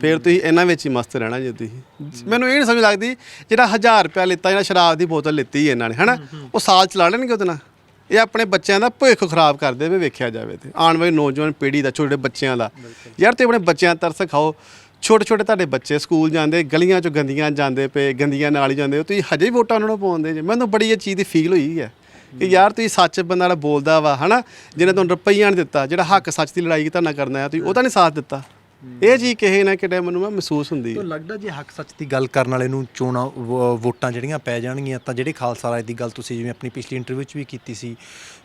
S1: ਫੇਰ ਤੁਸੀਂ ਇਹਨਾਂ ਵਿੱਚ ਹੀ ਮਸਤ ਰਹਿਣਾ ਜੇ ਤੁਸੀਂ। ਮੈਨੂੰ ਇਹ ਨਹੀਂ ਸਮਝ ਲੱਗਦੀ ਜਿਹੜਾ 1000 ਰੁਪਇਆ ਲਿੱਤਾ ਜਿਹੜਾ ਸ਼ਰਾਬ ਦੀ ਬੋਤਲ ਲਿੱਤੀ ਇਹਨਾਂ ਨੇ ਹਨਾ? ਉਹ ਸਾਲ ਚਲਾ ਲੈਣਗੇ ਉਹਦੇ ਨਾਲ। ਇਹ ਆਪਣੇ ਬੱਚਿਆਂ ਦਾ ਭਵਿੱਖ ਖਰਾਬ ਕਰਦੇ ਵੇ ਵੇਖਿਆ ਜਾਵੇ ਤੇ। ਆਉਣ ਵਾਲੀ ਨੌਜਵਾਨ ਪੀੜ੍ਹੀ ਦਾ ਛੋਟੇ ਬੱਚਿਆਂ ਦਾ। ਯਾਰ ਤੇ ਆਪਣੇ ਬੱਚਿਆਂ ਤਰਸ ਖਾਓ। ਛੋਟੇ ਛੋਟੇ ਤੁਹਾਡੇ ਬੱਚੇ ਸਕੂਲ ਜਾਂਦੇ ਗਲੀਆਂ ਚੋਂ ਗੰਦੀਆਂ ਜਾਂਦੇ ਪਏ ਗੰਦੀਆਂ ਨਾਲ ਹੀ ਜਾਂਦੇ ਹੋ ਤੁਸੀਂ ਹਜੇ ਵੀ ਵੋਟਾਂ ਉਹਨਾਂ ਨੂੰ ਪਾਉਂਦੇ ਜੇ। ਮੈਨੂੰ ਬੜੀ ਇਹ ਚੀਜ਼ ਦੀ ਫੀਲ ਹੋਈ ਹੈ ਕਿ ਯਾਰ ਤੁਸੀਂ ਸੱਚ ਬੰਦਾ ਵਾਲਾ ਬੋਲਦਾ ਵਾ ਹਨਾ? ਜਿਹਨੇ ਤੁਹਾਨੂੰ ਰੁਪਈਆ ਨਹੀਂ ਦਿੱਤਾ ਜਿਹੜਾ ਹੱਕ ਸੱਚ ਦੀ ਲੜਾਈ ਤੁਹਾਡੇ ਨਾਲ ਕਰਨਾ ਹੈ ਤੁਸੀਂ ਉਹਦਾ ਨਹੀਂ ਸਾਥ ਦਿੱਤਾ। ਇਹ ਚੀਜ਼ ਕਿਸੇ ਨਾ ਕਿਤੇ ਮੈਨੂੰ ਨਾ ਮਹਿਸੂਸ ਹੁੰਦੀ ਹੈ।
S2: ਤਾਂ ਲੱਗਦਾ ਜੇ ਹੱਕ ਸੱਚ ਦੀ ਗੱਲ ਕਰਨ ਵਾਲੇ ਨੂੰ ਚੋਣਾਂ ਵੋਟਾਂ ਜਿਹੜੀਆਂ ਪੈ ਜਾਣਗੀਆਂ ਤਾਂ ਜਿਹੜੇ ਖਾਲਸਾ ਰਾਜ ਦੀ ਗੱਲ ਤੁਸੀਂ ਜਿਵੇਂ ਆਪਣੀ ਪਿਛਲੀ ਇੰਟਰਵਿਊ 'ਚ ਵੀ ਕੀਤੀ ਸੀ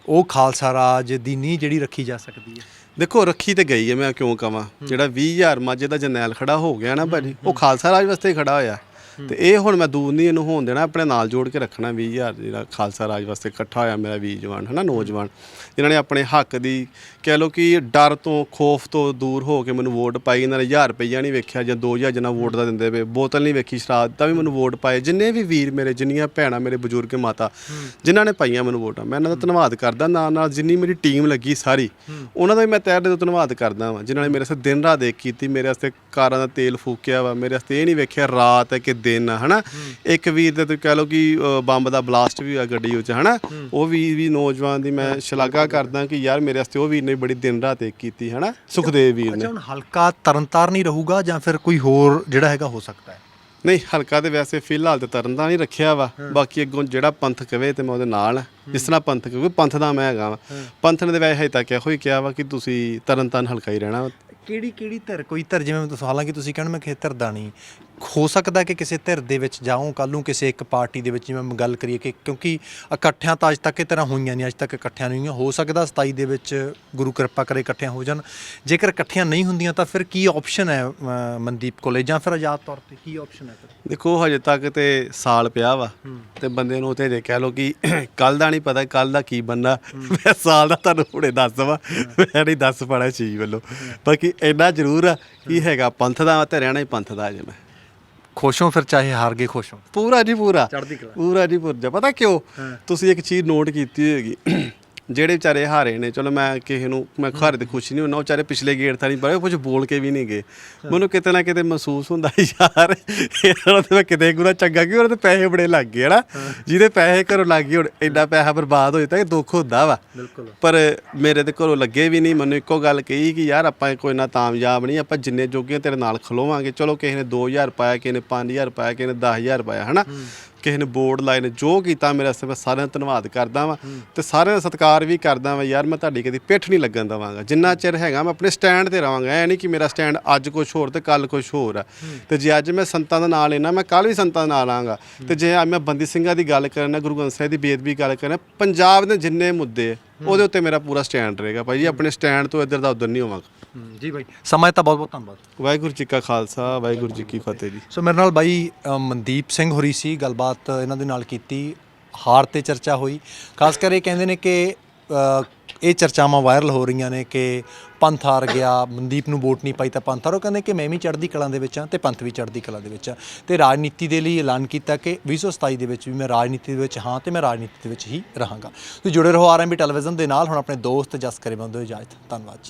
S2: ਉਹ ਖਾਲਸਾ ਰਾਜ ਦੀ ਨੀਂਹ ਜਿਹੜੀ ਰੱਖੀ ਜਾ ਸਕਦੀ ਹੈ?
S1: ਦੇਖੋ ਰੱਖੀ ਤੇ ਗਈ ਹੈ ਮੈਂ ਕਿਉਂ ਕਵਾਂ? ਜਿਹੜਾ 20000 ਮਾਝੇ ਦਾ ਜਰਨੈਲ ਖੜਾ ਹੋ ਗਿਆ ਨਾ ਭਾਜੀ ਉਹ ਖਾਲਸਾ ਰਾਜ ਵਾਸਤੇ ਹੀ ਖੜਾ ਹੋਇਆ। ਤੇ ਇਹ ਹੁਣ ਮੈਂ ਦੂਰ ਨਹੀਂ ਇਹਨੂੰ ਹੋਣ ਦੇਣਾ ਆਪਣੇ ਨਾਲ ਜੋੜ ਕੇ ਰੱਖਣਾ 20000 ਜਿਹੜਾ ਖਾਲਸਾ ਰਾਜ ਵਾਸਤੇ ਇਕੱਠਾ ਹੋਇਆ ਮੇਰਾ ਵੀਰ ਜਵਾਨ ਹਨਾ ਨੌਜਵਾਨ। ਜਿਨ੍ਹਾਂ ਨੇ ਆਪਣੇ ਹੱਕ ਦੀ ਕਹਿ ਲਓ ਕਿ ਡਰ ਤੋਂ ਖੋਫ ਤੋਂ ਦੂਰ ਹੋ ਕੇ ਮੈਨੂੰ ਵੋਟ ਪਾਈ ਇਹਨਾਂ ਨੇ 1000 ਰੁਪਈਆ ਨਹੀਂ ਵੇਖਿਆ ਜਾਂ 2000 ਜਿੰਨਾ ਵੋਟ ਦਾ ਦਿੰਦੇ ਵੇ ਬੋਤਲ ਨਹੀਂ ਵੇਖੀ ਸ਼ਰਾਬ ਦਾ ਵੀ ਮੈਨੂੰ ਵੋਟ ਪਾਏ। ਜਿੰਨੇ ਵੀ ਵੀਰ ਮੇਰੇ ਜਿੰਨੀਆਂ ਭੈਣਾਂ ਮੇਰੇ ਬਜ਼ੁਰਗ ਮਾਤਾ ਜਿਨ੍ਹਾਂ ਨੇ ਪਾਈਆਂ ਮੈਨੂੰ ਵੋਟਾਂ ਮੈਂ ਇਹਨਾਂ ਦਾ ਧੰਨਵਾਦ ਕਰਦਾ ਨਾਲ ਨਾਲ ਜਿੰਨੀ ਮੇਰੀ ਟੀਮ ਲੱਗੀ ਸਾਰੀ ਉਹਨਾਂ ਦਾ ਵੀ ਮੈਂ ਤਹਿ ਦਿਲੋਂ ਧੰਨਵਾਦ ਕਰਦਾ ਵਾਂ ਜਿਨ੍ਹਾਂ ਨੇ ਮੇਰੇ ਵਾਸਤੇ ਦਿਨ ਰਾਤ ਦੇਖ ਕੀਤੀ ਮੇਰੇ ਵਾਸਤੇ ਕਾਰਾਂ ਦਾ ਤੇਲ ਫੂਕਿਆ ਵਾ ਮੇਰੇ ਵਾਸਤੇ ਇਹ ਨਹੀਂ ਵੇਖਿਆ ਰਾਤ ਹੈ ਕਿ ਦਿਨ ਹਨਾ? ਇੱਕ ਵੀਰ ਤੇ ਤੁਸੀਂ ਕਹਿ ਲਓ ਕਿ ਅ, ਬੰਬ ਦਾ ਬਲਾਸਟ ਵੀ ਹੋਇਆ ਗੱਡੀ ਵਿੱਚ ਹਨਾ? ਉਹ ਵੀ ਵੀ ਨੌਜਵਾਨ ਦੀ ਮੈਂ ਸ਼ਲਾਘਾ ਕਰਦਾ ਕਿ ਯਾਰ ਮੇਰੇ ਵਾਸਤੇ ਉਹ ਵੀਰ ਨੇ ਬੜੀ ਦਿਨ ਰਾਤ ਇੱਕ ਕੀਤੀ ਹਨਾ? ਸੁਖਦੇਵ ਵੀਰ ਨੇ।
S2: ਅੱਛਾ ਹੁਣ ਹਲਕਾ ਤਰਨਤਾਰਨ ਹੀ ਰਹੂਗਾ ਜਾਂ ਫਿਰ ਕੋਈ ਹੋਰ ਜਿਹੜਾ ਹੈਗਾ ਹੋ ਸਕਦਾ ਹੈ?
S1: ਨਹੀਂ ਹਲਕਾ ਤੇ ਵੈਸੇ ਫਿਲਹਾਲ ਤੇ ਤਰਨ ਦਾ ਨਹੀਂ ਰੱਖਿਆ ਵਾ। ਬਾਕੀ ਅੱਗੋਂ ਜਿਹੜਾ ਪੰਥ ਕਵੇ ਤੇ ਮੈਂ ਉਹਦੇ ਨਾਲ। ਜਿਸ ਤਰ੍ਹਾਂ ਪੰਥ ਕਵੇ ਪੰਥ ਦਾ ਮੈਂ ਹੈਗਾ ਵਾ। ਪੰਥ ਨੇ ਤੇ ਵੈਸੇ ਹਜੇ ਤੱਕ ਇਹੋ ਹੀ ਕਿਹਾ ਵਾ ਕਿ ਤੁਸੀਂ ਤਰਨ ਤਾਰਨ ਹਲਕਾ ਹੀ ਰਹਿਣਾ ਵਾ।
S2: ਕਿਹੜੀ ਕਿਹੜੀ ਧਿਰ? ਕੋਈ ਧਿਰ ਜਿਵੇਂ ਤੁਸੀਂ ਹਾਲਾਂਕਿ ਤੁਸੀਂ ਕਹਿਣ ਮੈਂ ਖੇਤਰ ਦਾ ਨਹੀਂ। ਹੋ ਸਕਦਾ ਕਿ ਕਿਸੇ ਧਿਰ ਦੇ ਵਿੱਚ ਜਾਉਂ ਕੱਲ ਨੂੰ ਕਿਸੇ ਇੱਕ ਪਾਰਟੀ ਦੇ ਵਿੱਚ ਜਿਵੇਂ ਮੈਂ ਗੱਲ ਕਰੀਏ ਕਿ ਕਿਉਂਕਿ ਇਕੱਠਿਆਂ ਤਾਂ ਅੱਜ ਤੱਕ ਇਹ ਤਰ੍ਹਾਂ ਹੋਈਆਂ ਨਹੀਂ ਅੱਜ ਤੱਕ ਇਕੱਠਿਆਂ ਨਹੀਂ ਹੋਈਆਂ। ਹੋ ਸਕਦਾ 27 ਦੇ ਵਿੱਚ ਗੁਰੂ ਕਿਰਪਾ ਕਰੇ ਇਕੱਠਿਆਂ ਹੋ ਜਾਣ। ਜੇਕਰ ਇਕੱਠੀਆਂ ਨਹੀਂ ਹੁੰਦੀਆਂ ਤਾਂ ਫਿਰ ਕੀ ਆਪਸ਼ਨ ਹੈ ਅ, ਮਨਦੀਪ ਕੋਲੇ? ਜਾਂ ਫਿਰ ਆਜ਼ਾਦ ਤੌਰ ਤੇ ਕੀ ਆਪਸ਼ਨ ਹੈ ਫਿਰ?
S1: ਦੇਖੋ ਹਜੇ ਤੱਕ ਤੇ ਸਾਲ ਪਿਆ ਵਾ ਤੇ ਬੰਦੇ ਨੂੰ ਤੇ ਜੇ ਕਹਿ ਲਓ ਕਿ ਕੱਲ ਦਾ ਨਹੀਂ ਪਤਾ ਕੱਲ ਦਾ ਕੀ ਬੰਨਾ ਮੈਂ ਸਾਲ ਦਾ ਤੁਹਾਨੂੰ ਹੁਣੇ ਦੱਸ ਦਵਾਂ ਮੈਂ ਨਹੀਂ ਦੱਸ ਪਾਣਾ ਚੀਜ਼ ਵੱਲੋਂ। ਬਾਕੀ ਇੰਨਾ ਜ਼ਰੂਰ ਆ ਕੀ ਹੈਗਾ ਪੰਥ ਦਾ ਤੇ ਰਹਿਣਾ ਹੀ ਪੰਥ ਦਾ ਜੇ ਮੈਂ।
S2: ਖੁਸ਼ ਹੋ ਫਿਰ ਚਾਹੇ ਹਾਰ ਗਏ ਖੁਸ਼ ਹੋ।
S1: ਪੂਰਾ ਜੀ ਪੂਰਾ।
S2: ਚੜ੍ਹਦੀ ਕਲਾ।
S1: ਪੂਰਾ ਜੀ ਪੂਰਾ। ਪਤਾ ਕਿਉਂ? ਤੁਸੀਂ ਇੱਕ ਚੀਜ਼ ਨੋਟ ਕੀਤੀ ਹੋਏਗੀ। ਜਿਹੜੇ ਵਿਚਾਰੇ ਹਾਰੇ ਨੇ ਚਲੋ ਮੈਂ ਕਿਸੇ ਨੂੰ ਮੈਂ ਹਾਰੇ ਤੇ ਖੁਸ਼ ਨਹੀਂ ਹੁੰਦਾ ਉਹ ਵਿਚਾਰੇ ਪਿਛਲੇ ਗੇੜ ਤਾਂ ਨਹੀਂ ਪੜੇ ਕੁਝ ਬੋਲ ਕੇ ਵੀ ਨਹੀਂ ਗਏ। ਮੈਨੂੰ ਕਿਤੇ ਨਾ ਕਿਤੇ ਮਹਿਸੂਸ ਹੁੰਦਾ ਯਾਰ ਇਹਨਾਂ ਤੇ ਮੈਂ ਕਿਤੇ ਗੁਣਾ ਚੰਗਾ ਕਿ ਉਹਨਾਂ ਦੇ ਪੈਸੇ ਬੜੇ ਲੱਗ ਗਏ ਹਨਾ? ਜਿਹਦੇ ਪੈਸੇ ਘਰੋਂ ਲੱਗ ਗਏ ਹੁਣ ਐਡਾ ਪੈਸਾ ਬਰਬਾਦ ਹੋ ਜਾਂਦਾ ਕਿ ਦੁੱਖ ਹੁੰਦਾ ਵਾ। ਪਰ ਮੇਰੇ ਤੇ ਘਰੋਂ ਲੱਗੇ ਵੀ ਨਹੀਂ ਮੈਨੂੰ ਇੱਕੋ ਗੱਲ ਕਹੀ ਕਿ ਯਾਰ ਆਪਾਂ ਕੋਈ ਨਾ ਤਾਮਯਾਬ ਨਹੀਂ ਆਪਾਂ ਜਿੰਨੇ ਜੋਗੇ ਤੇਰੇ ਨਾਲ ਖਲੋਵਾਂਗੇ। ਚਲੋ ਕਿਸੇ ਨੇ 2000 ਪਾਇਆ ਕਿਸੇ ਨੇ 5000 ਪਾਇਆ ਕਿਸੇ ਨੇ 10000 ਪਾਇਆ ਹਨਾ? ਕਿਸੇ ਨੇ ਬੋਰਡ ਲਾਏ ਨੇ, ਜੋ ਕੀਤਾ ਮੇਰੇ ਵਾਸਤੇ ਮੈਂ ਸਾਰਿਆਂ ਦਾ ਧੰਨਵਾਦ ਕਰਦਾ ਵਾਂ ਤੇ ਸਾਰਿਆਂ ਦਾ ਸਤਿਕਾਰ ਵੀ ਕਰਦਾ ਵਾਂ, ਯਾਰ ਮੈਂ ਤੁਹਾਡੀ ਕਦੀ ਪਿੱਠ ਨਹੀਂ ਲੱਗਣ ਦਵਾਂਗਾ। ਜਿੰਨਾ ਚਿਰ ਹੈਗਾ ਮੈਂ ਆਪਣੇ ਸਟੈਂਡ ਤੇ ਰਵਾਂਗਾ ਐ ਨਹੀਂ ਕਿ ਮੇਰਾ ਸਟੈਂਡ ਅੱਜ ਕੁਝ ਹੋਰ ਤੇ ਕੱਲ ਕੁਝ ਹੋਰ ਆ। ਤੇ ਜੇ ਅੱਜ ਮੈਂ ਸੰਤਾਂ ਦਾ ਨਾਂ ਲੈਣਾ ਮੈਂ ਕੱਲ ਵੀ ਸੰਤਾਂ ਦਾ ਨਾਂ ਲਾਂਗਾ ਤੇ ਜੇ ਅੱਜ ਮੈਂ ਬੰਦੀ ਸਿੰਘਾਂ ਦੀ ਗੱਲ ਕਰਨਾ, ਗੁਰੂ ਗ੍ਰੰਥ ਸਾਹਿਬ ਦੀ ਬੇਦਬੀ ਗੱਲ ਕਰਨਾ, ਪੰਜਾਬ ਦੇ ਜਿੰਨੇ ਮੁੱਦੇ ਉਹਦੇ ਉੱਤੇ ਮੇਰਾ ਪੂਰਾ ਸਟੈਂਡ ਰਹੇਗਾ ਭਾਈ ਜੀ ਆਪਣੇ ਸਟੈਂਡ ਤੋਂ ਇੱਧਰ ਦਾ ਉੱਧਰ ਨਹੀਂ ਹੋਵਾਂਗਾ।
S2: ਜੀ ਬਾਈ ਸਮਾਂ ਤਾਂ ਬਹੁਤ ਬਹੁਤ ਧੰਨਵਾਦ।
S1: ਵਾਹਿਗੁਰੂ ਜੀ ਕਾ ਖਾਲਸਾ ਵਾਹਿਗੁਰੂ ਜੀ ਕੀ ਫਤਿਹ ਜੀ।
S2: ਸੋ ਮੇਰੇ ਨਾਲ ਬਾਈ ਅ, ਮਨਦੀਪ ਸਿੰਘ ਹੋਰੀ ਸੀ ਗੱਲਬਾਤ ਇਹਨਾਂ ਦੇ ਨਾਲ ਕੀਤੀ ਹਾਰ ਤੇ ਚਰਚਾ ਹੋਈ। ਖਾਸ ਕਰ ਇਹ ਕਹਿੰਦੇ ਨੇ ਕਿ ਅ, ਇਹ ਚਰਚਾਵਾਂ ਵਾਇਰਲ ਹੋ ਰਹੀਆਂ ਨੇ ਕਿ ਪੰਥ ਹਾਰ ਗਿਆ, ਮਨਦੀਪ ਨੂੰ ਵੋਟ ਨਹੀਂ ਪਾਈ ਤਾਂ ਪੰਥ ਹਾਰੋ। ਕਹਿੰਦੇ ਕਿ ਮੈਂ ਵੀ ਚੜ੍ਹਦੀ ਕਲਾ ਦੇ ਵਿੱਚ ਹਾਂ ਤੇ ਪੰਥ ਵੀ ਚੜ੍ਹਦੀ ਕਲਾ ਦੇ ਵਿੱਚ ਆ ਤੇ ਰਾਜਨੀਤੀ ਦੇ ਲਈ ਐਲਾਨ ਕੀਤਾ ਕਿ 2027 ਦੇ ਵਿੱਚ ਵੀ ਮੈਂ ਰਾਜਨੀਤੀ ਦੇ ਵਿੱਚ ਹਾਂ ਤੇ ਮੈਂ ਰਾਜਨੀਤੀ ਦੇ ਵਿੱਚ ਹੀ ਰਹਾਂਗਾ। ਤੁਸੀਂ ਜੁੜੇ ਰਹੋ ਆਰਐਮਬੀ ਟੈਲੀਵਿਜ਼ਨ ਦੇ ਨਾਲ। ਹੁਣ ਆਪਣੇ ਦੋਸਤ ਜਸ ਕਰੇ ਬੰਦੋ ਇਜਾਜ਼ਤ ਧੰਨਵਾਦ ਜੀ।